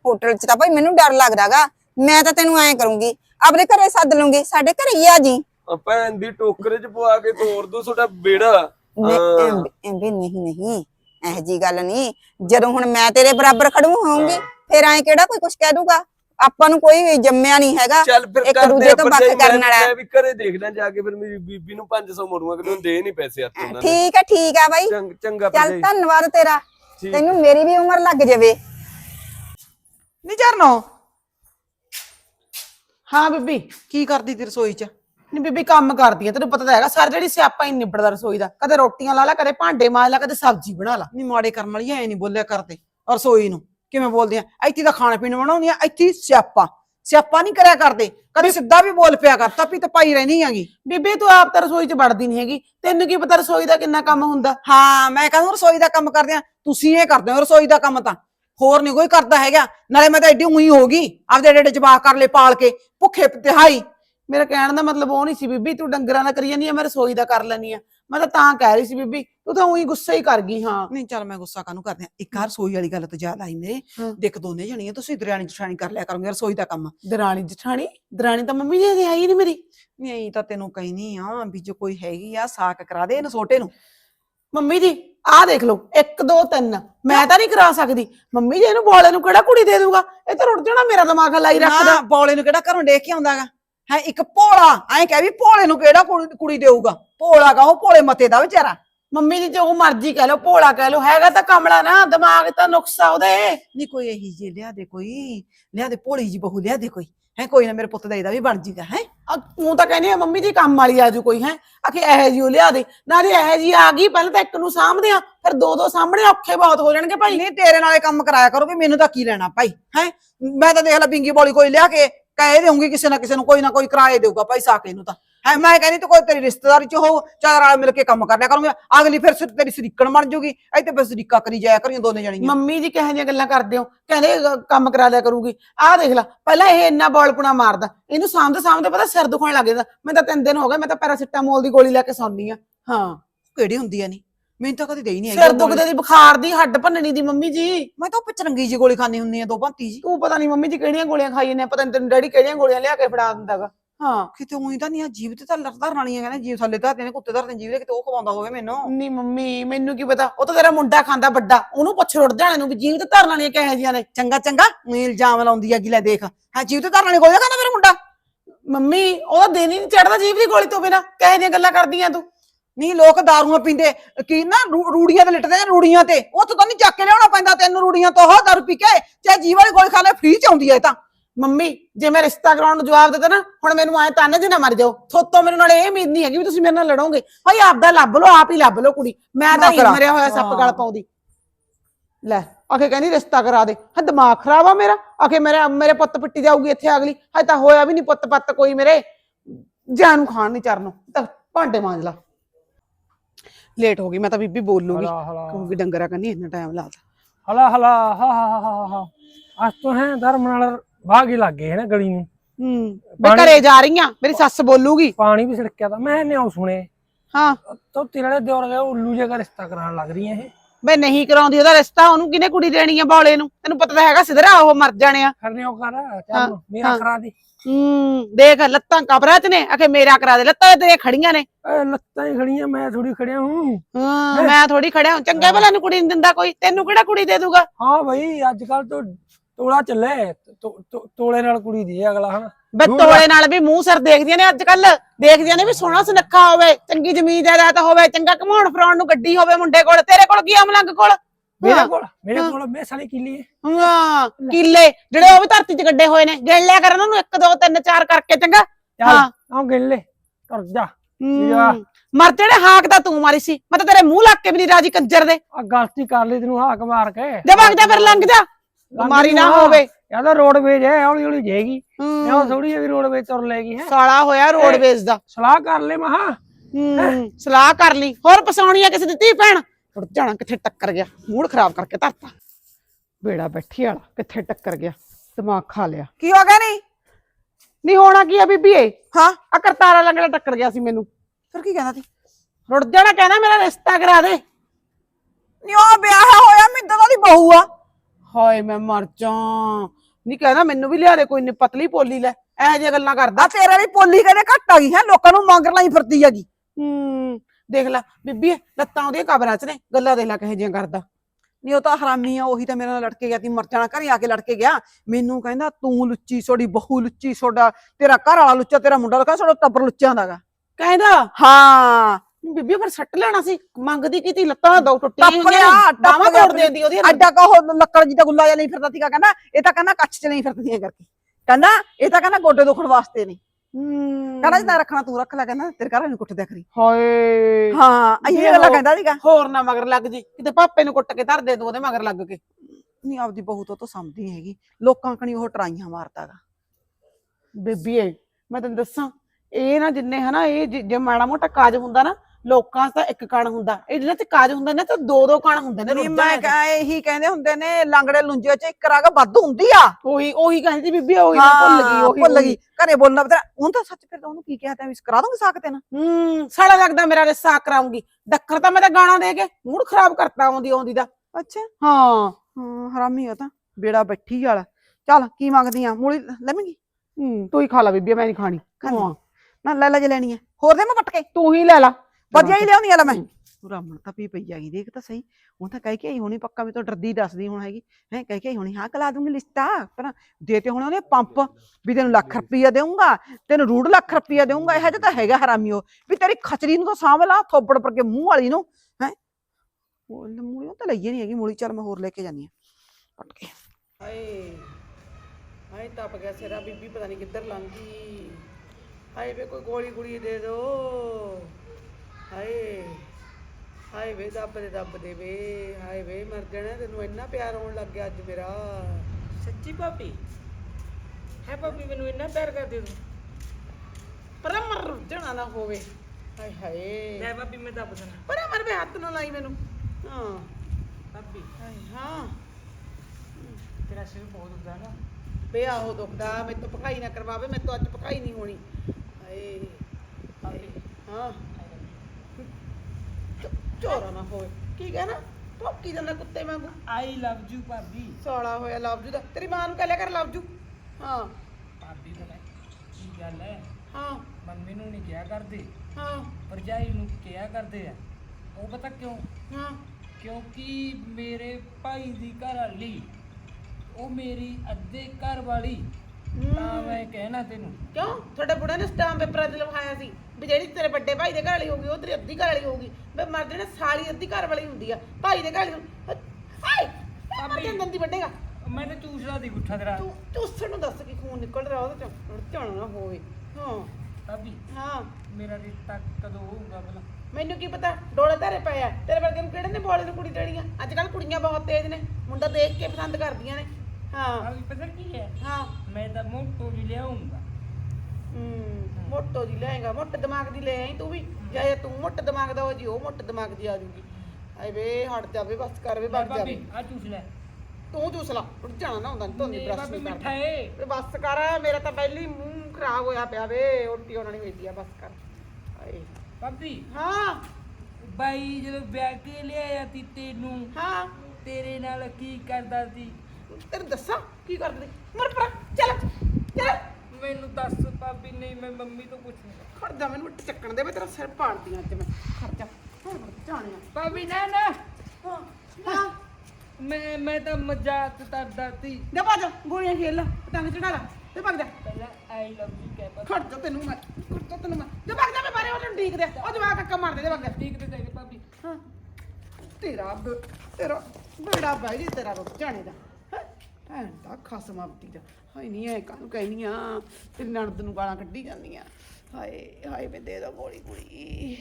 B: ਹੋਟਲ 'ਚ ਤਾਂ ਭਾਈ ਮੈਨੂੰ ਡਰ ਲੱਗਦਾਗਾ ਮੈਂ ਤਾਂ ਤੈਨੂੰ ਐਂ ਕਰੂੰਗੀ ਆਪਣੇ ਘਰੇ ਸੱਦ ਲੂੰਗੀ ਸਾਡੇ ਘਰੇ ਹੀ ਆ ਜੀ।
E: ਆ ਭੈਣ ਦੀ ਟੋਕਰੇ 'ਚ ਪਵਾ ਕੇ ਤੋੜ ਦੂ ਤੁਹਾਡਾ ਬੇੜਾ
B: ਐਂਬੇ ਨਹੀਂ ਨਹੀਂ ਇਹ ਜੀ ਗੱਲ ਨਹੀਂ। ਜਦੋਂ ਹੁਣ ਮੈਂ ਤੇਰੇ ਬਰਾਬਰ ਖੜੂ ਹੋਊਂਗੀ ਫਿਰ ਐਂ ਕਿਹੜਾ ਕੋਈ ਕੁਝ ਕਹਿ ਦੂਗਾ? ਆਪਾਂ ਨੂੰ ਕੋਈ ਜੰਮਿਆ ਨਹੀਂ ਹੈਗਾ।
E: ਚੱਲ ਫਿਰ
B: ਇੱਕ ਦੂਜੇ ਤੋਂ ਵੱਖ ਕਰਨ ਵਾਲਾ।
E: ਮੈਂ ਵੀ ਘਰੇ ਦੇਖਦਾ ਜਾ ਕੇ ਫਿਰ ਮੇਰੀ ਬੀਬੀ ਨੂੰ 500 ਮੋੜੂਗਾ ਕਿ ਤੂੰ ਦੇ ਨਹੀਂ ਪੈਸੇ ਹੱਥ ਉਹਨਾਂ ਨੇ।
B: ਠੀਕ ਹੈ ਠੀਕ ਹੈ ਬਾਈ।
E: ਚੰਗ- ਚੰਗਾ
B: ਚੱਲ ਧੰਨਵਾਦ ਤੇਰਾ। ਤੈਨੂੰ ਮੇਰੀ ਵੀ ਉਮਰ ਲੱਗ ਜਾਵੇ।
D: ਨੀ ਚਰਨੋ। ਹਾਂ ਬੀਬੀ ਕੀ ਕਰਦੀ ਤੀ ਰਸੋਈ ਚ? ਨੀ ਬੀਬੀ ਕੰਮ ਕਰਦੀ ਆ ਤੈਨੂੰ ਪਤਾ ਤਾਂ ਹੈਗਾ ਸਾਰੀ ਜਿਹੜੀ ਸਿਆਪਾ ਹੀ ਨਿਬੜਦਾ ਰਸੋਈ ਦਾ। ਕਦੇ ਰੋਟੀਆਂ ਲਾ ਲਾ ਕਦੇ ਭਾਂਡੇ ਮਾਂਜ ਲਾ ਕਦੇ ਸਬਜ਼ੀ ਬਣਾ ਲਾ। ਨੀ ਮਾੜੇ ਕਰਮ ਵਾਲੀ ਐ ਨਹੀਂ ਬੋਲਿਆ ਕਰਦੇ ਔਰ ਰਸੋਈ ਨੂੰ। ਕਿਵੇਂ ਬੋਲਦੀ ਆ? ਇੱਥੇ ਤਾਂ ਖਾਣਾ ਪੀਣਾ ਆ ਇੱਥੇ ਸਿਆਪਾ। ਸਿਆਪਾ ਨਹੀਂ ਕਰਿਆ ਕਰਦੇ। ਕਦੇ ਸਿੱਧਾ ਵੀ ਬੋਲ ਪਿਆ ਕਰ ਤਪੀ ਤਪਾਈ ਰਹਿਣੀ ਹੈਗੀ। ਬੀਬੀ ਤੂੰ ਆਪ ਤਾਂ ਰਸੋਈ 'ਚ ਵੜਦੀ ਨਹੀਂ ਹੈਗੀ। ਤੈਨੂੰ ਕੀ ਪਤਾ ਰਸੋਈ ਦਾ ਕਿੰਨਾ ਕੰਮ ਹੁੰਦਾ? ਹਾਂ ਮੈਂ ਕਹਿੰਦਾ ਰਸੋਈ ਦਾ ਕੰਮ ਕਰਦੇ ਆ। ਤੁਸੀਂ ਇਹ ਕਰਦੇ ਹੋ ਰਸੋਈ ਦਾ ਕੰਮ ਤਾਂ। ਹੋਰ ਨਹੀਂ ਕੋਈ ਕਰਦਾ ਹੈਗਾ। ਨਾਲੇ ਮੈਂ ਤਾਂ ਐਡੀ ਉਹੀ ਹੋ ਗਈ। ਆਪਦੇ ਏਡੇ ਜਵਾਕ ਕਰ ਲੈ ਪਾਲ ਕੇ। ਭੁੱਖੇ ਤਿਹਾਈ। ਮੇਰਾ ਕਹਿਣ ਦਾ ਮਤਲਬ ਉਹ ਨਹੀਂ ਸੀ ਬੀਬੀ ਤੂੰ ਡੰਗਰਾਂ ਦਾ ਕਰੀ ਜਾਂਦੀ ਆ ਮੈਂ ਰਸੋਈ ਦਾ ਕਰ ਲੈਣੀ ਆ। ਮੈਂ ਤਾਂ ਤਾਂ ਕਹਿ ਰਹੀ ਸੀ ਬੀਬੀ ਤੂੰ ਤਾਂ ਉਹੀ ਗੁੱਸਾ ਹੀ ਕਰ ਗਈ ਹਾਂ।
F: ਨਹੀਂ ਚੱਲ ਮੈਂ ਗੁੱਸਾ ਕਾਹਨੂੰ ਕਰਦੀ ਆ ਇੱਕ ਆ ਰਸੋਈ ਵਾਲੀ ਗੱਲ ਤੋਂ ਯਾਦ ਆਈ ਮੇਰੇ।
D: ਹਾਂ।
F: ਦੇਖ ਦੋਨੇ ਜਣੀਆਂ ਤੁਸੀਂ ਦਰਿਆਣੀ ਜਠਾਣੀ ਕਰ ਲਿਆ ਕਰੋਗੇ ਰਸੋਈ ਦਾ ਕੰਮ।
D: ਦਰਾਣੀ ਜਠਾਣੀ? ਦਰਾਣੀ ਤਾਂ ਮੰਮੀ ਜੀ ਹਜੇ ਆਈ ਨਹੀਂ ਮੇਰੀ।
F: ਨਹੀਂ ਤਾਂ ਤੈਨੂੰ ਕਹਿਨੀ ਆ ਵੀ ਜੇ ਕੋਈ ਹੈਗੀ ਆ ਸਾਕ ਕਰਾ ਦੇ ਇਹਨੂੰ ਛੋਟੇ ਨੂੰ।
D: ਮੰਮੀ ਜੀ ਆਹ ਦੇਖ ਲਓ 1 2 3 ਮੈਂ ਤਾਂ ਨਹੀਂ ਕਰਾ ਸਕਦੀ। ਮੰਮੀ ਜੀ ਇਹਨੂੰ ਬੋਲੇ ਨੂੰ ਕਿਹੜਾ ਕੁੜੀ ਦੇ ਦੂਗਾ ਇਹ ਤਾਂ ਰੁੱਟ ਜਾਣਾ ਮੇਰਾ ਦਿਮਾਗ ਲਾਈ ਰੱਖਦਾ।
F: ਬੌਲੇ ਨੂੰ ਕਿਹੜਾ ਘਰੋਂ ਦੇਖ ਕੇ ਆਉਂਦਾਗਾ?
D: ਹੈ ਇੱਕ ਭੋਲਾ ਐਂ ਕਹਿ ਵੀ ਭੋਲੇ ਨੂੰ ਕਿਹੜਾ ਕੁੜੀ- ਕੁੜੀ ਦੇਊਗਾ? ਭੋਲਾ ਉਹ ਭੋਲੇ ਮਤੇ ਦਾ ਵਿਚਾਰਾ। ਮੰਮੀ ਜੀ ਜੋ ਮਰਜ਼ੀ ਕਹਿ ਲਓ ਭੋਲਾ ਕਹਿ ਲਓ ਹੈਗਾ ਤਾਂ ਕਮਲਾ ਨਾ ਦਿਮਾਗ ਤਾਂ ਨੁਕਸਾ ਉਹਦੇ।
F: ਨਹੀਂ ਕੋਈ ਇਹੀ ਜੀ ਲਿਆ ਦੇ ਕੋਈ ਲਿਆ ਦੇ ਭੋਲੀ ਜੀ ਬਹੂ ਲਿਆ ਦੇ ਕੋਈ। ਹੈ ਕੋਈ ਨਾ ਮੇਰੇ ਪੁੱਤ ਦਾ ਇਹਦਾ ਵੀ ਬਣ ਜੀਗਾ ਹੈ।
D: ਆ ਤੂੰ ਤਾਂ ਕਹਿੰਦੀ ਆ ਮੰਮੀ ਜੀ ਕੰਮ ਵਾਲੀ ਆਜੂ ਕੋਈ ਹੈ। ਆਖੇ ਇਹ ਜੀ ਉਹ ਲਿਆ ਦੇ। ਨਾ ਜੇ ਇਹ ਜੀ ਆ ਗਈ ਪਹਿਲਾਂ ਤਾਂ ਇੱਕ ਨੂੰ ਸਾਂਭਦੇ ਆ ਫਿਰ ਦੋ ਦੋ ਸਾਹਮਣੇ ਔਖੇ ਬਹੁਤ ਹੋ ਜਾਣਗੇ ਭਾਈ।
F: ਨਹੀਂ ਤੇਰੇ ਨਾਲੇ ਕੰਮ ਕਰਾਇਆ ਕਰੋ ਵੀ ਮੈਨੂੰ ਤਾਂ ਕੀ ਲੈਣਾ ਭਾਈ ਹੈ। ਮੈਂ ਤਾਂ ਦੇਖ ਲੈ ਬਿੰਗੀ ਬੋਲੀ ਕੋਈ ਲਿਆ ਕੇ ਕਹਿ ਦੇਉਂਗੀ ਕਿਸੇ ਨਾ ਕਿਸੇ ਨੂੰ ਕੋਈ ਨਾ ਕੋਈ ਕਿਰਾਏ ਦੇਊਗਾ ਭਾਈ ਸਾਕੇ ਨੂੰ ਤਾਂ।
D: ਹੈ ਮੈਂ ਕਹਿੰਦੀ ਤੂੰ ਕੋਈ ਤੇਰੀ ਰਿਸ਼ਤੇਦਾਰੀ ਚ ਹੋ ਚਾਰ ਨਾਲ ਮਿਲ ਕੇ ਕੰਮ ਕਰ ਲਿਆ ਕਰੂੰਗੇ। ਅਗਲੀ ਫਿਰ ਸਿਰ ਤੇਰੀ ਸਰੀਕਣ ਬਣ ਜੂਗੀ ਇੱਥੇ ਫਿਰ ਸਰੀਕਾ ਕਰੀ ਜਾਇਆ ਕਰੀਆਂ ਦੋਨੇ ਜਣੀਆਂ।
F: ਮੰਮੀ ਜੀ ਕਿਹੋ ਜਿਹੀਆਂ ਗੱਲਾਂ ਕਰਦੇ ਹੋ? ਕਹਿੰਦੇ ਕੰਮ ਕਰਾ ਲਿਆ ਕਰੂਗੀ। ਆਹ ਦੇਖ ਲੈ ਪਹਿਲਾਂ ਇਹ ਇੰਨਾ ਬੋਲਪੁਣਾ ਮਾਰਦਾ ਇਹਨੂੰ ਸਾਹਮਣੇ ਸਾਹਮਣੇ ਪਤਾ ਸਿਰ ਦੁਖਣ ਲੱਗ ਜਾਂਦਾ। ਮੈਂ ਤਾਂ ਤਿੰਨ ਦਿਨ ਹੋ ਗਏ ਮੈਂ ਤਾਂ ਪੈਰਾਸੀਟਾਮੋਲ ਦੀ ਗੋਲੀ ਲੈ ਕੇ ਸੌਂਦੀ ਆ ਹਾਂ
D: ਕਿਹੜੀ ਹੁੰਦੀ ਆ ਨਹੀਂ ਮੈਨੂੰ ਤਾਂ ਕਦੇ ਦੇਈ ਨਹੀਂ
F: ਸਿਰ ਦੁਖਦੇ ਦੀ ਬੁਖਾਰ ਦੀ ਹੱਡ ਭੰਨਣੀ ਦੀ ਮੰਮੀ ਜੀ।
D: ਮੈਂ ਤਾਂ ਪਚਰੰਗੀ ਜੀ ਗੋਲੀ ਖਾਣੀ ਹੁੰਦੀ ਆ ਦੋ ਭਾਂਤੀ ਜੀ
F: ਤੂੰ ਪਤਾ ਨਹੀਂ ਮੰਮੀ ਜੀ ਕਿਹੜੀਆਂ ਗੋਲੀਆਂ ਖਾਈ ਨੇ ਪਤਾ ਨਹੀਂ ਤੈਨੂੰ ਡੈਡੀ ਕਿਹੜੀਆਂ ਗੋਲੀਆਂ ਲਿਆ ਕੇ ਫੜਾ ਦਿੰਦਾਗਾ ਹਾਂ
D: ਕਿਤੇ ਉਹੀ ਤਾਂ ਨਹੀਂ ਆ ਜੀਵ ਤੇ ਤਾਂ ਲੜ ਧਰਨ ਵਾਲੀਆਂ ਕਹਿੰਦੇ ਜੀਵ ਥੱਲੇ ਧਰਦੇ ਨੇ ਕੁੱਤੇ ਧਰਦੇ ਜੀਵ ਦੇ ਕਿਤੇ ਉਹ ਖਵਾਉਂਦਾ ਹੋਵੇ ਮੈਨੂੰ।
F: ਨਹੀਂ ਮੰਮੀ ਮੈਨੂੰ ਕੀ ਪਤਾ ਉਹ ਤਾਂ ਤੇਰਾ ਮੁੰਡਾ ਖਾਂਦਾ ਵੱਡਾ ਉਹਨੂੰ ਪੁੱਛ ਰੁੱਟ ਜਾਣੇ ਨੂੰ ਵੀ ਜੀਵ ਤੇ ਧਰਨ ਵਾਲੀਆਂ ਕਿਹੋ ਜਿਹੀਆਂ ਨੇ।
D: ਚੰਗਾ ਚੰਗਾ ਊਂ ਇਲਜ਼ਾਮ ਲਾਉਂਦੀ ਆ ਲੈ ਦੇਖ। ਹਾਂ ਜੀਵ ਤੇ ਧਰਨ ਵਾਲੀ ਗੋਲੀ ਖਾਂਦਾ ਮੇਰਾ ਮੁੰਡਾ?
F: ਮੰਮੀ ਉਹਦਾ ਦਿਨ ਹੀ ਨਹੀਂ ਚੜਦਾ ਜੀਵ ਦੀ ਗੋਲੀ ਤੋਂ ਬਿਨਾ ਕਿਹੋ ਜਿਹੀਆਂ ਗੱਲਾਂ ਕਰਦੀਆਂ ਤੂੰ?
D: ਨਹੀਂ ਲੋਕ ਦਾਰੂਆਂ ਪੀਂਦੇ। ਕੀ ਨਾ ਰੂ- ਰੂੜੀਆਂ ਤੇ ਲਿਟਦੇ ਨੇ ਰੂੜੀਆਂ ਤੇ। ਉੱਥੋਂ ਤਾਂ ਨਹੀਂ ਚੱਕ ਕੇ ਲਿਆਉਣਾ ਪੈਂਦਾ ਤੈਨੂੰ ਰੂੜੀਆਂ ਤੋਂ। ਉਹ ਦਾਰੂ ਪੀ ਕੇ ਚਾਹੇ ਜੀਵ ਵਾਲੀ ਗੋਲੀ ਖਾ ਲੈ ਫ੍ਰੀ ਚ ਆਉਂਦੀ ਇਹ ਤਾਂ।
F: ਮੰਮੀ ਜੇ ਮੈਂ ਰਿਸ਼ਤਾ ਕਰਾਉਣ ਨੂੰ ਜਵਾਬ ਦਿੱਤਾ ਨਾ ਹੁਣ ਮੈਨੂੰ ਐ ਤਾਨੇ ਜੇ ਨਾ ਮਰ ਜਾਓ। ਥੋਤੋਂ ਮੈਨੂੰ ਨਾਲੇ ਇਹ ਉਮੀਦ ਨਹੀਂ ਹੈਗੀ ਵੀ ਤੁਸੀਂ ਮੇਰੇ ਨਾਲ ਲੜੋਗੇ। ਭਾਈ ਆਪਦਾ ਲੱਭ ਲਓ ਆਪ ਹੀ ਲੱਭ ਲਓ ਕੁੜੀ। ਮੈਂ ਤਾਂ
D: ਕਰਾ।
F: ਮਰਿਆ ਹੋਇਆ ਸੱਪ ਗਲ
D: ਹਾਂ।
F: ਪਾਉਂਦੀ। ਲੈ ਆਖੇ ਕਹਿੰਦੀ ਰਿਸ਼ਤਾ ਕਰਾ ਦੇ। ਹਾਂ ਦਿਮਾਗ ਖਰਾਬ ਆ ਮੇਰਾ। ਆਖੇ ਮੇਰੇ ਮੇਰੇ ਪੁੱਤ ਪਿੱਟੀ ਜਾਊਗੀ ਇੱਥੇ ਅਗਲੀ। ਹਜੇ ਤਾਂ ਹੋਇਆ ਵੀ ਨਹੀਂ ਪੁੱਤ ਪੱਤ ਕੋਈ ਮੇਰੇ। ਜਾਨ ਨੂੰ ਖਾਣ ਨਹੀਂ ਚਰਨੋਂ। ਤਾਂ ਭਾਂਡੇ ਮਾਂਜ ਲਾ।
D: ਲੇਟ ਹੋ ਗਈ ਮੈਂ ਤਾਂ ਬੀਬੀ ਬੋਲੂਗੀ
C: ਹਲਾ ਹਲਾ।
D: ਕਹੂਗੀ ਡੰਗਰਾ ਕੰਨੀ ਇੰਨਾ ਟਾਈਮ ਲਾਤਾ
C: ਹਲਾ ਹਲਾ ਹਾ ਹਾ ਹਾ ਹਾ ਅੱਜ ਤੋਂ ਹੈ ਧਰਮ ਨਾਲ ਭਾਗ ਹੀ ਲੱਗ ਗਏ ਹੈ ਨਾ ਗਲੀ ਨੂੰ।
F: ਹੂੰ ਮੈਂ ਘਰੇ ਜਾ ਰਹੀ ਆ ਮੇਰੀ ਸੱਸ ਬੋਲੂਗੀ।
C: ਪਾਣੀ ਵੀ ਛਿੜਕਿਆ ਤਾਂ ਮੈਂ ਨਿਉ ਸੁਣੇ।
F: ਹਾਂ।
C: ਤੋ ਤੇਰੇ ਦਿਓਰ ਗਿਆ ਉੱਲੂ ਜਿਹਾ ਰਿਸ਼ਤਾ ਕਰਾਉਣ ਲੱਗ ਰਹੀ ਹੈ ਇਹ।
F: ਮੈਂ ਨਹੀਂ ਕਰਾਉਂਦੀ ਉਹਦਾ ਰਿਸ਼ਤਾ ਉਹਨੂੰ ਕਿਹਨੇ ਕੁੜੀ ਦੇਣੀ ਆ ਬੌਲੇ ਨੂੰ? ਤੈਨੂੰ ਪਤਾ ਤਾਂ ਹੈਗਾ ਸਿਧਰਾ ਉਹ ਮਰ ਜਾਣੇ ਆ।
C: ਫਿਰ ਨਿਉ ਕਰ ਮੇਰਾ। ਕਰਾ ਦੇ।
F: ਹੂੰ ਦੇਖ ਲੱਤਾਂ ਕਬਰਾਂ 'ਚ ਨੇ ਆਖੇ ਮੇਰਾ ਕਰਾ ਦੇ ਲੱਤਾਂ ਤੇਰੀਆਂ ਖੜੀਆਂ ਨੇ।
C: ਏ ਲੱਤਾਂ ਹੀ ਖੜੀਆਂ ਮੈਂ ਥੋੜੀ ਖੜਿਆ ਹੂੰ।
F: ਹਾਂ ਮੈਂ ਥੋੜੀ ਖੜਿਆ ਹਾਂ ਚੰਗੇ ਭਲੇ ਨੂੰ ਕੁੜੀ ਨਹੀਂ ਦਿੰਦਾ ਕੋਈ ਤੈਨੂੰ ਕਿਹੜਾ ਕੁੜੀ ਦੇ ਦੂਗਾ?
C: ਹਾਂ ਭਾਈ ਅੱਜ ਕੱਲ ਤੋਂ ਤੋਲਾ ਚੱਲੇ ਤੋਲੇ ਨਾਲ ਕੁੜੀ ਦੀ ਅਗਲਾ ਹਨਾ?
F: ਬੇ ਤੋਲੇ ਨਾਲ ਵੀ ਮੂੰਹ ਸਿਰ ਦੇਖਦੀਆਂ ਨੇ ਅੱਜ ਕੱਲ ਦੇਖਦੀਆਂ ਨੇ ਵੀ ਸੋਹਣਾ ਸੁਨੱਖਾ ਹੋਵੇ ਚੰਗੀ ਜ਼ਮੀਨ ਜਾਇਦਾਦ ਹੋਵੇ ਚੰਗਾ ਘਮਾਉਣ ਫਰਾਉਣ ਨੂੰ ਗੱਡੀ ਹੋਵੇ ਮੁੰਡੇ ਕੋਲ ਤੇਰੇ ਕੋਲ ਕੀ ਅਮਲੰਗ ਕੋਲ?
C: ਮੇਰੇ। ਕੋਲ ਮੇਰੇ। ਕੋਲ ਮੈਂ ਸਾਲੀ ਕਿੱਲੀ ਹੈ
F: ਹਾਂ ਕਿੱਲੇ ਜਿਹੜੇ ਉਹ ਵੀ ਧਰਤੀ 'ਚ ਗੱਡੇ ਹੋਏ ਨੇ ਗਿਣ ਲਿਆ ਕਰ ਉਹਨਾਂ ਨੂੰ 1 2 3 4 ਕਰਕੇ ਚੰਗਾ?
C: ਚੱਲ
F: ਹਾਂ।
C: ਆਹ ਗਿਣ ਲੈ ਤੁਰ ਜਾ।
F: ਮਰ ਜਿਹੜੇ ਹਾਕ ਦਾ ਤੂੰ ਮਾਰੀ ਸੀ। ਮੈਂ ਤਾਂ ਤੇਰੇ ਮੂੰਹ ਲੱਗ ਕੇ ਵੀ ਨਹੀਂ ਰਾਜੀ ਕੰਜਰ ਦੇ।
C: ਆ ਗਲਤੀ ਕਰ ਲਈ ਤੈਨੂੰ ਹਾਕ ਮਾਰ ਕੇ।
F: ਜਾ ਵਗ ਜਾ ਫਿਰ ਲੰਘ ਜਾ। ਬਿਮਾਰੀ ਨਾ ਹੋਵੇ।
C: ਯਾ ਤਾਂ ਰੋਡਵੇਜ ਹੈ ਹੌਲੀ ਹੌਲੀ ਜਾਏਗੀ।
F: ਹੂੰ।
C: ਐਂ ਥੋੜੀ ਜਿਹੀ ਰੋਡਵੇਜ ਤੁਰ ਲੈਗੀ ਹੈ।
F: ਸਾਲਾ ਹੋਇਆ ਰੋਡਵੇਜ਼ ਦਾ।
C: ਸਲਾਹ ਕਰ ਲੈ ਮਹਾ।
F: ਹੂੰ ਸਲਾਹ ਕਰ ਲਈ। ਹੋਰ ਪਸਾਉਣੀ ਆ ਕਿਸੇ ਦੀ ਧੀ ਭੈਣ? ਟੁੱਟ ਜਾਣਾ ਕਿੱਥੇ ਟੱਕਰ ਗਿਆ ਮੂਡ ਖਰਾਬ ਕਰਕੇ ਧਰਤਾ। ਬੇੜਾ ਬੈਠੀ ਵਾਲਾ ਕਿੱਥੇ ਟੱਕਰ ਗਿਆ ਦਿਮਾਗ ਖਾ ਲਿਆ।
D: ਕੀ ਹੋ ਗਿਆ ਨਹੀਂ
F: ਨਹੀਂ ਹੋਣਾ ਕੀ ਆ ਬੀਬੀ ਏ
D: ਹਾਂ।
F: ਆ ਕਰਤਾਰਾ ਲੰਗੜਾ ਟੱਕਰ ਗਿਆ ਸੀ ਮੈਨੂੰ।
D: ਫਿਰ ਕੀ ਕਹਿੰਦਾ ਸੀ?
F: ਰੁੱਟ ਜਾਣਾ ਕਹਿੰਦਾ ਮੇਰਾ ਰਿਸ਼ਤਾ ਕਰਾ ਦੇ।
D: ਨਹੀਂ ਉਹ ਵਿਆਹ ਹੋਇਆ ਮਿੰਦਾਂ ਦੀ ਬਹੂ ਆ।
F: ਹਾਏ ਮੈਂ ਮਰ ਜਾ ਨਹੀਂ ਕਹਿੰਦਾ ਮੈਨੂੰ ਵੀ ਲਿਆ ਦੇ ਕੋਈ ਨੀ ਪਤਲੀ ਪੋਲੀ ਲੈ ਇਹੋ ਜਿਹੀਆਂ ਗੱਲਾਂ ਕਰਦਾ।
D: ਆ ਤੇਰੇ ਲਈ ਪੋਲੀ ਕਦੇ ਘੱਟ ਆ ਗਈ ਹੈ ਲੋਕਾਂ ਨੂੰ ਮੰਗਰ ਲਾਈ ਫਿਰਦੀ ਹੈਗੀ।
F: ਹੂੰ। ਦੇਖ ਲੈ ਬੀਬੀ ਲੱਤਾਂ ਉਹਦੀਆਂ ਕਬਰਾਂ 'ਚ ਨੇ ਗੱਲਾਂ ਦੇਖ ਲੈ ਕਿਹੋ ਜਿਹੀਆਂ ਕਰਦਾ।
D: ਨਹੀਂ ਉਹ ਤਾਂ ਹਰਾਮੀ ਆ ਉਹੀ ਤਾਂ ਮੇਰੇ ਨਾਲ ਲੜ ਕੇ ਗਿਆ ਤੀ ਮਰ ਜਾਣਾ ਘਰੇ ਆ ਕੇ ਲੜ ਕੇ ਗਿਆ। ਮੈਨੂੰ ਕਹਿੰਦਾ ਤੂੰ ਲੁੱਚੀ ਸੋਡੀ ਬਹੂ ਲੁੱਚੀ ਸੋਡਾ ਤੇਰਾ ਘਰ ਵਾਲਾ ਲੁੱਚਾ ਤੇਰਾ ਮੁੰਡਾ ਲੁੱਚਾ ਸੋਡਾ ਟੱਬਰ ਲੁੱਚਿਆਂ ਦਾਗਾ
F: ਕਹਿੰਦਾ?
D: ਹਾਂ।
F: ਬੀਬੀ ਪਰ ਸੱਟ ਲੈਣਾ ਸੀ ਮੰਗਦੀ ਕੀਤੀ ਲੱਤਾਂ ਦੋ ਟੁੱਟੀਆਂ
D: ਟੱਪ ਗਿਆ, ਟੱਪ
F: ਬਾਹਾਂ ਤੋੜ ਦਿੰਦੀ ਉਹਦੀ
D: ਐਡਾ ਕਾ ਉਹ ਲੱਕੜ ਜੀ ਦਾ ਗੁੱਲਾ ਜਿਹਾ ਨਹੀਂ ਫਿਰਦਾ ਸੀਗਾ ਕਹਿੰਦਾ ਇਹ ਤਾਂ ਕਹਿੰਦਾ ਕੱਚ ਚ ਨਹੀਂ ਫਿਰਦੀਆਂ ਕਰਕੇ। ਕਹਿੰਦਾ ਇਹ ਤਾਂ ਕਹਿੰਦਾ ਗੋਡੇ ਦੁਖਣ ਵਾਸਤੇ ਨੇ
F: ਹੂੰ।
D: ਕਹਿੰਦਾ ਜਿੱਦਾਂ ਰੱਖਣਾ ਤੂੰ ਰੱਖ ਲੈ ਕਹਿੰਦਾ ਤੇਰੇ ਘਰ ਨੂੰ ਕੁੱਟਦਿਆ ਕਰੀ।
F: ਹਾਏ।
D: ਹਾਂ ਇਹ ਗੱਲਾਂ
F: ਉਹ-
D: ਕਹਿੰਦਾ ਸੀਗਾ।
F: ਹੋਰ ਨਾ ਮਗਰ ਲੱਗ ਜੀ। ਕਿਤੇ ਪਾਪੇ ਨੂੰ ਕੁੱਟ ਕੇ ਧਰ ਦੇ ਤੂੰ ਉਹਦੇ ਮਗਰ ਲੱਗ ਕੇ।
D: ਨਹੀਂ ਆਪਦੀ ਬਹੂ ਤੋਂ ਤਾਂ ਸਮਝਦੀ ਹੈਗੀ। ਲੋਕਾਂ ਕਣੀ ਉਹ ਟਰਾਈਆਂ ਮਾਰਦਾਗਾ
F: ਬੀਬੀ ਏ ਮੈਂ ਤੈਨੂੰ ਦੱਸਾਂ ਇਹ ਨਾ ਜਿੰਨੇ ਹਨਾ ਇਹ ਜੇ ਜੇ ਮਾੜਾ ਮੋਟਾ ਕਾਜ ਹੁੰਦਾ ਨਾ ਲੋਕਾਂ ਤਾਂ ਇੱਕ ਕਣ ਹੁੰਦਾ ਇਹ ਜਿਹਨਾਂ 'ਚ ਕਾਜ ਹੁੰਦਾ ਨਾ ਤਾਂ ਦੋ ਦੋ ਕਣ ਹੁੰਦੇ ਨੇ
D: ਨਹੀਂ ਮੈਂ ਕਹਾਂ ਇਹੀ ਕਹਿੰਦੇ ਹੁੰਦੇ ਨੇ ਲੰਗੜੇ ਲੁੰਜੇ ਚ ਇੱਕ ਰਾਗ ਵੱਧ ਹੁੰਦੀ ਆ।
F: ਉਹੀ ਉਹੀ ਕਹਿੰਦੀ ਬੀਬੀ ਉਹੀ ਮੈਂ ਭੁੱਲ ਗਈ ਉਹੀ
D: ਭੁੱਲ ਗਈ। ਘਰੇ ਬੋਲਣਾ ਬਤਰਾ ਹੁਣ ਤਾਂ ਸੱਚ ਫਿਰ ਤਾਂ ਉਹਨੂੰ ਕੀ ਕਿਹਾ ਤੈਂ ਵੀ ਕਰਾ ਦੂੰਗੀ ਸਾਕ ਤੇ ਨਾ।
F: ਹੂੰ ਸਾਲਾ ਲੱਗਦਾ ਮੇਰਾ ਰਿਸ਼ਤਾ ਕਰਾਉਂਗੀ। ਡੱਕਰ ਤਾਂ ਮੈਂ ਤਾਂ ਗਾਣਾ ਦੇ ਕੇ ਮੂਡ ਖਰਾਬ ਕਰਤਾ ਆਉਂਦੀ ਆਉਂਦੀ ਦਾ।
D: ਅੱਛਾ।
F: ਹਾਂ।
D: ਹਾਂ ਹਰਾਮੀ ਆ ਤਾਂ ਬੇੜਾ ਬੱਠੀ ਵਾਲਾ। ਚੱਲ ਕੀ ਮੰਗਦੀ ਆ ਮੂਲੀ ਲੈਵੇਂਗੀ?
F: ਹੂੰ ਤੂੰ ਹੀ ਖਾ ਲੈ ਬੀਬੀ ਮੈਂ ਨਹੀਂ ਖਾਣੀ। ਹਾਂ।
D: ਨਾ ਲੈ ਲੈ ਜੇ ਲੈਣੀ ਆ। ਹੋਰ ਦੇ ਮੈਂ ਪਟਕੇ
F: ਤੂੰ ਹੀ ਲੈ ਲਾ।
D: ਵਧੀਆ ਹੀ ਲਿਆਉਂਦੀ ਆ ਲੈ ਮੈਂ। ਰਾਮਣ ਤਾਂ ਪੀ ਪਈ ਆਗੀ ਦੇਖ ਤਾਂ ਸਹੀ। ਹੁਣ ਤਾਂ ਕਹਿ ਕੇ ਆਈ ਹੋਣੀ ਪੱਕਾ ਵੀ ਤੋਂ ਡਰਦੀ ਦੱਸਦੀ ਹੁਣ ਹੈਗੀ। ਹੈ ਕਹਿ ਕੇ ਆਈ ਹੋਣੀ ਹਾਂ ਕਲਾ ਦੂੰਗੀ ਲਿਸਟਾ ਪਰ ਦੇਤੇ ਹੁਣ ਉਹਨੇ ਪੰਪ ਵੀ ਤੈਨੂੰ ਲੱਖ ਰੁਪਈਆ ਦੇਊਂਗਾ ਤੈਨੂੰ ਰੂੜ ਲੱਖ ਰੁਪਈਆ ਦੇਊਂਗਾ ਇਹ ਜਿਹਾ ਤਾਂ ਹੈਗਾ ਹਰਾਮੀਓ ਵੀ ਤੇਰੀ ਖਚਰੀ ਨੂੰ ਤਾਂ ਸਾਂਭ ਲਾ ਥੋਪੜ ਪਰ ਕੇ ਮੂੰਹ ਵਾਲੀ ਨੂੰ ਹੈ। ਉਹ ਮੂਲੀ ਉਹ ਤਾਂ ਲਈਏ ਨਹੀਂ ਹੈਗੀ ਮੂਲੀ ਚੱਲ ਮੈਂ ਹੋਰ ਲੈ ਕੇ ਜਾਨੀ ਆ ਪਟ ਕੇ।
F: ਹਾਏ ਹਾਏ ਟੱਪ ਗਿਆ ਸਿਰਾ ਬੀਬੀ ਪਤਾ ਨਹੀਂ ਕਿੱਧਰ ਲੰਘ ਗਈ। ਹਾਏ ਵੇ ਕੋਈ ਗੋਲੀ ਗੁਲੀ ਦੇ ਦੋ ਹਾਏ ਹਾਏ ਵੇ ਦੱਬ ਦੇ ਦੱਬ ਦੇ ਵੇ ਹਾਏ ਵੇ ਮਰ ਜਾਣਾ ਤੈਨੂੰ ਇੰਨਾ ਪਿਆਰ ਆਉਣ ਲੱਗ ਗਿਆ ਅੱਜ ਮੇਰਾ।
C: ਸੱਚੀ ਭਾਬੀ? ਹੈ ਭਾਬੀ ਮੈਨੂੰ ਇੰਨਾ ਪਿਆਰ ਕਰਦੇ ਤੂੰ
F: ਪਰ ਮਰ ਨਾ ਹੋਵੇ। ਹਾਏ ਹਾਏ।
G: ਲੈ ਭਾਬੀ ਮੈਂ ਦੱਬ ਦੇਣਾ
F: ਪਰ ਮਰ ਵੀ ਹੱਥ ਨਾ ਲਾਈ ਮੈਨੂੰ। ਹਾਂ।
G: ਭਾਬੀ।
F: ਹਾਂ।
G: ਤੇਰਾ ਸਿਰ ਬਹੁਤ ਦੁਖਦਾ ਨਾ।
F: ਬੇ ਆਹੋ ਦੁਖਦਾ ਤੋਂ ਪਕਾਈ ਨਾ ਕਰਵਾਵੇ ਤੋਂ ਅੱਜ ਪਕਾਈ ਨਹੀਂ ਹੋਣੀ ਹਾਏ ਹਾਏ ਹਾਂ ਚੋਰਾ ਨਾ ਹੋਵੇ। ਕੀ ਕਹਿਣਾ? ਭੌਂਕੀ ਜਾਂਦਾ ਕੁੱਤੇ ਵਾਂਗੂ।
G: ਆਈ ਲਵ ਯੂ ਭਾਬੀ।
F: ਸਾਲਾ ਹੋਇਆ ਲਵ ਜੂ ਦਾ। ਤੇਰੀ ਮਾਂ ਨੂੰ ਕਹਿ ਲਿਆ ਕਰ ਲਵ ਜੂ ਹਾਂ।
G: ਭਾਬੀ ਪਤਾ ਕੀ ਗੱਲ ਹੈ?
F: ਹਾਂ।
G: ਮੰਮੀ ਨੂੰ ਨਹੀਂ ਕਿਹਾ ਕਰਦੇ।
F: ਹਾਂ।
G: ਭਰਜਾਈ ਨੂੰ ਕਿਹਾ ਕਰਦੇ ਆ। ਉਹ ਪਤਾ ਕਿਉਂ?
F: ਹਾਂ।
G: ਕਿਉਂਕਿ ਮੇਰੇ ਭਾਈ ਦੀ ਘਰ ਵਾਲੀ ਉਹ ਮੇਰੀ ਅੱਧੇ ਘਰ ਵਾਲੀ। ਤਾਂ ਮੈਂ ਕਹਿਣਾ ਤੈਨੂੰ।
F: ਕਿਉਂ? ਤੁਹਾਡੇ ਬੁੜਾ ਨੇ ਸਟਾਂਪ ਪੇਪਰ ਅੱਜ ਲਵਾਇਆ ਸੀ। ਵੀ ਜਿਹੜੀ ਤੇਰੇ ਵੱਡੇ ਭਾਈ ਦੇ ਘਰ ਵਾਲੀ ਹੋਊਗੀ ਉਹ ਤੇਰੀ ਅੱਧੀ ਘਰ ਵਾਲੀ ਹੋਊਗੀ। ਬੇ ਮਰਦੇ ਨੇ ਸਾਲੀ ਅੱਧੀ ਘਰ ਵਾਲੀ ਹੁੰਦੀ ਆ ਭਾਈ ਦੇ ਘਰ ਵਾਲੀ ਹਾਏ ਭਾਬੀ
G: ਭਾਬੀ।
F: ਦੰਦੀ ਵੱਡੇਗਾ
G: ਮੈਂ ਤਾਂ ਚੂਸਦਾ ਦੀ ਗੁੱਠਾ ਤੇਰਾ।
F: ਤੂੰ ਚੂਸਣ ਨੂੰ ਦੱਸ ਕੀ ਖੂਨ ਨਿਕਲ ਰਿਹਾ ਉਹਦੇ ਚੋਂ ਝਾਣਾ ਨਾ ਹੋਵੇ। ਹਾਂ।
G: ਭਾਬੀ
F: ਹਾਂ।
G: ਮੇਰਾ ਰਿਸ਼ਤਾ ਕਦੋਂ ਹੋਊਗਾ ਭਲਾ?
F: ਮੈਨੂੰ ਕੀ ਪਤਾ ਡੋਲੇ ਧਾਰੇ ਪਏ ਆ। ਤੇਰੇ ਵਰਗੇ ਨੂੰ ਕਿਹੜੇ ਨੇ ਬੋਲੇ ਨੂੰ ਕੁੜੀ ਦੇਣੀ ਆ? ਅੱਜ ਕੱਲ ਕੁੜੀਆਂ ਬਹੁਤ ਤੇਜ਼ ਨੇ ਮੁੰਡਾ ਦੇਖ ਕੇ ਪਸੰਦ ਕਰਦੀਆਂ ਨੇ। ਹਾਂ।
G: ਭਾਬੀ ਪਤਾ ਕੀ ਹੈ?
F: ਹਾਂ।
G: ਮੈਂ ਤਾਂ ਮੋਟੋ ਵੀ ਲਿਆਉਂਗਾ
F: ਹੂੰ। ਮੋਟੋ ਜੀ ਲੈਂਗਾ ਮੋਟੇ ਦਿਮਾਗ ਦੀ ਲੈ ਆਈ ਤੂੰ ਵੀ। ਜਾਂ ਤੂੰ ਮੋਟੇ ਦਿਮਾਗ ਦਾ ਹੋ ਜੀ ਉਹ ਮੋਟੇ ਦਿਮਾਗ ਦੀ ਆ ਜੂਗੀ। ਹਾਏ ਵੇ ਹਟ ਜਾਵੇ ਬਸ ਕਰ ਵੇ ਵਗ ਜਾਵੇ
G: ਆ ਚੂਸ ਲੈ।
F: ਤੂੰ ਚੂਸ ਲਾ ਉੱਠ ਜਾਣਾ ਨਾ ਹੁੰਦਾ ਨੀ ਧੋਨੀ
G: ਨਹੀਂ
F: ਬ੍ਰਸ਼ ਨਹੀਂ
G: ਮਿੱਠਾ
F: ਕਰਦਾ। ਵੇ ਬਸ ਕਰ ਮੇਰਾ ਤਾਂ ਪਹਿਲੀ ਮੂੰਹ ਖਰਾਬ ਹੋਇਆ ਪਿਆ ਵੇ ਉਲਟੀ ਹੋਣਾ ਨਹੀਂ ਵੇਦੀ ਆ ਬਸ ਕਰ। ਹਾਏ
G: ਭਾਬੀ।
F: ਹਾਂ।
G: ਬਾਈ ਜਦੋਂ ਵਿਆਹ ਕੇ ਲਿਆਇਆ ਤੀ ਤੈਨੂੰ
F: ਹਾਂ।
G: ਤੇਰੇ ਨਾਲ ਕੀ ਕਰਦਾ ਸੀ
F: ਤੈਨੂੰ ਦੱਸਾਂ ਕੀ ਕਰਦੇ ਮਰ ਪਰਾ ਚੱਲ ਚੱਲ।
G: ਮੈਨੂੰ ਦੱਸ ਭਾਬੀ ਨਹੀਂ ਮੈਂ ਮੰਮੀ ਤੋਂ ਪੁੱਛੂੰਗਾ
F: ਖੜ ਜਾ ਮੈਨੂੰ ਇੱਟ ਚੱਕਣ ਦੇ ਮੈਂ ਤੇਰਾ ਸਿਰ ਪਾੜਦੀ ਅੱਜ ਮੈਂ। ਖੜ ਜਾ ਹੁਣ ਮਰ ਜਾਣਿਆ
G: ਭਾਬੀ ਨਾ ਨਾ।
F: ਹਾਂ
G: ਮੈਂ ਮੈਂ ਤਾਂ ਮਜ਼ਾਕ ਕਰਦਾ ਸੀ।
F: ਦੇ ਭੱਜ ਗੋਲੀਆਂ ਖੇਲ ਲਾ ਪਤੰਗ ਚੜਾ ਲਾ ਤੇ ਭੱਜ ਜਾ।
G: ਪਹਿਲਾਂ ਆਈ ਲਵ ਯੂ ਕਹਿ ਪਾ।
F: ਖੜ ਜਾ ਤੈਨੂੰ ਮੈਂ ਖੜ ਜਾ ਤੈਨੂੰ ਮੈਂ। ਦੇ ਭੱਜ ਜਾ ਮੈਂ ਬਾਰੇ ਉਹਨੂੰ ਢੀਕ ਦੇ ਉਹ ਜਵਾਕ ਕੱਕਾ ਮਾਰ ਦੇ ਦੇ ਭੱਜ ਜਾ।
G: ਠੀਕ ਤੇ ਤੇਰੇ ਭਾਬੀ।
F: ਹਾਂ। ਤੇਰਾ ਬ- ਤੇਰਾ ਬੜਾ ਬਾਈ ਜੀ ਤੇਰਾ ਰੁਕ ਜਾਣੇ ਦਾ? ਭੈਣ ਦਾ ਖਸਮਾ ਆਪਦੀ ਦਾ। ਹਾਏ ਨਹੀਂ ਐ ਕਾਹਨੂੰ ਕਹਿਨੀ ਆ? ਤੇਰੀ ਨਣਦ ਨੂੰ ਗਾਲਾਂ ਕੱਢੀ ਜਾਂਦੀਆਂ। ਹਾਏ ਹਾਏ ਮੈਂ ਦੇ ਦੋ ਗੋਲੀ ਗੋਲੀ।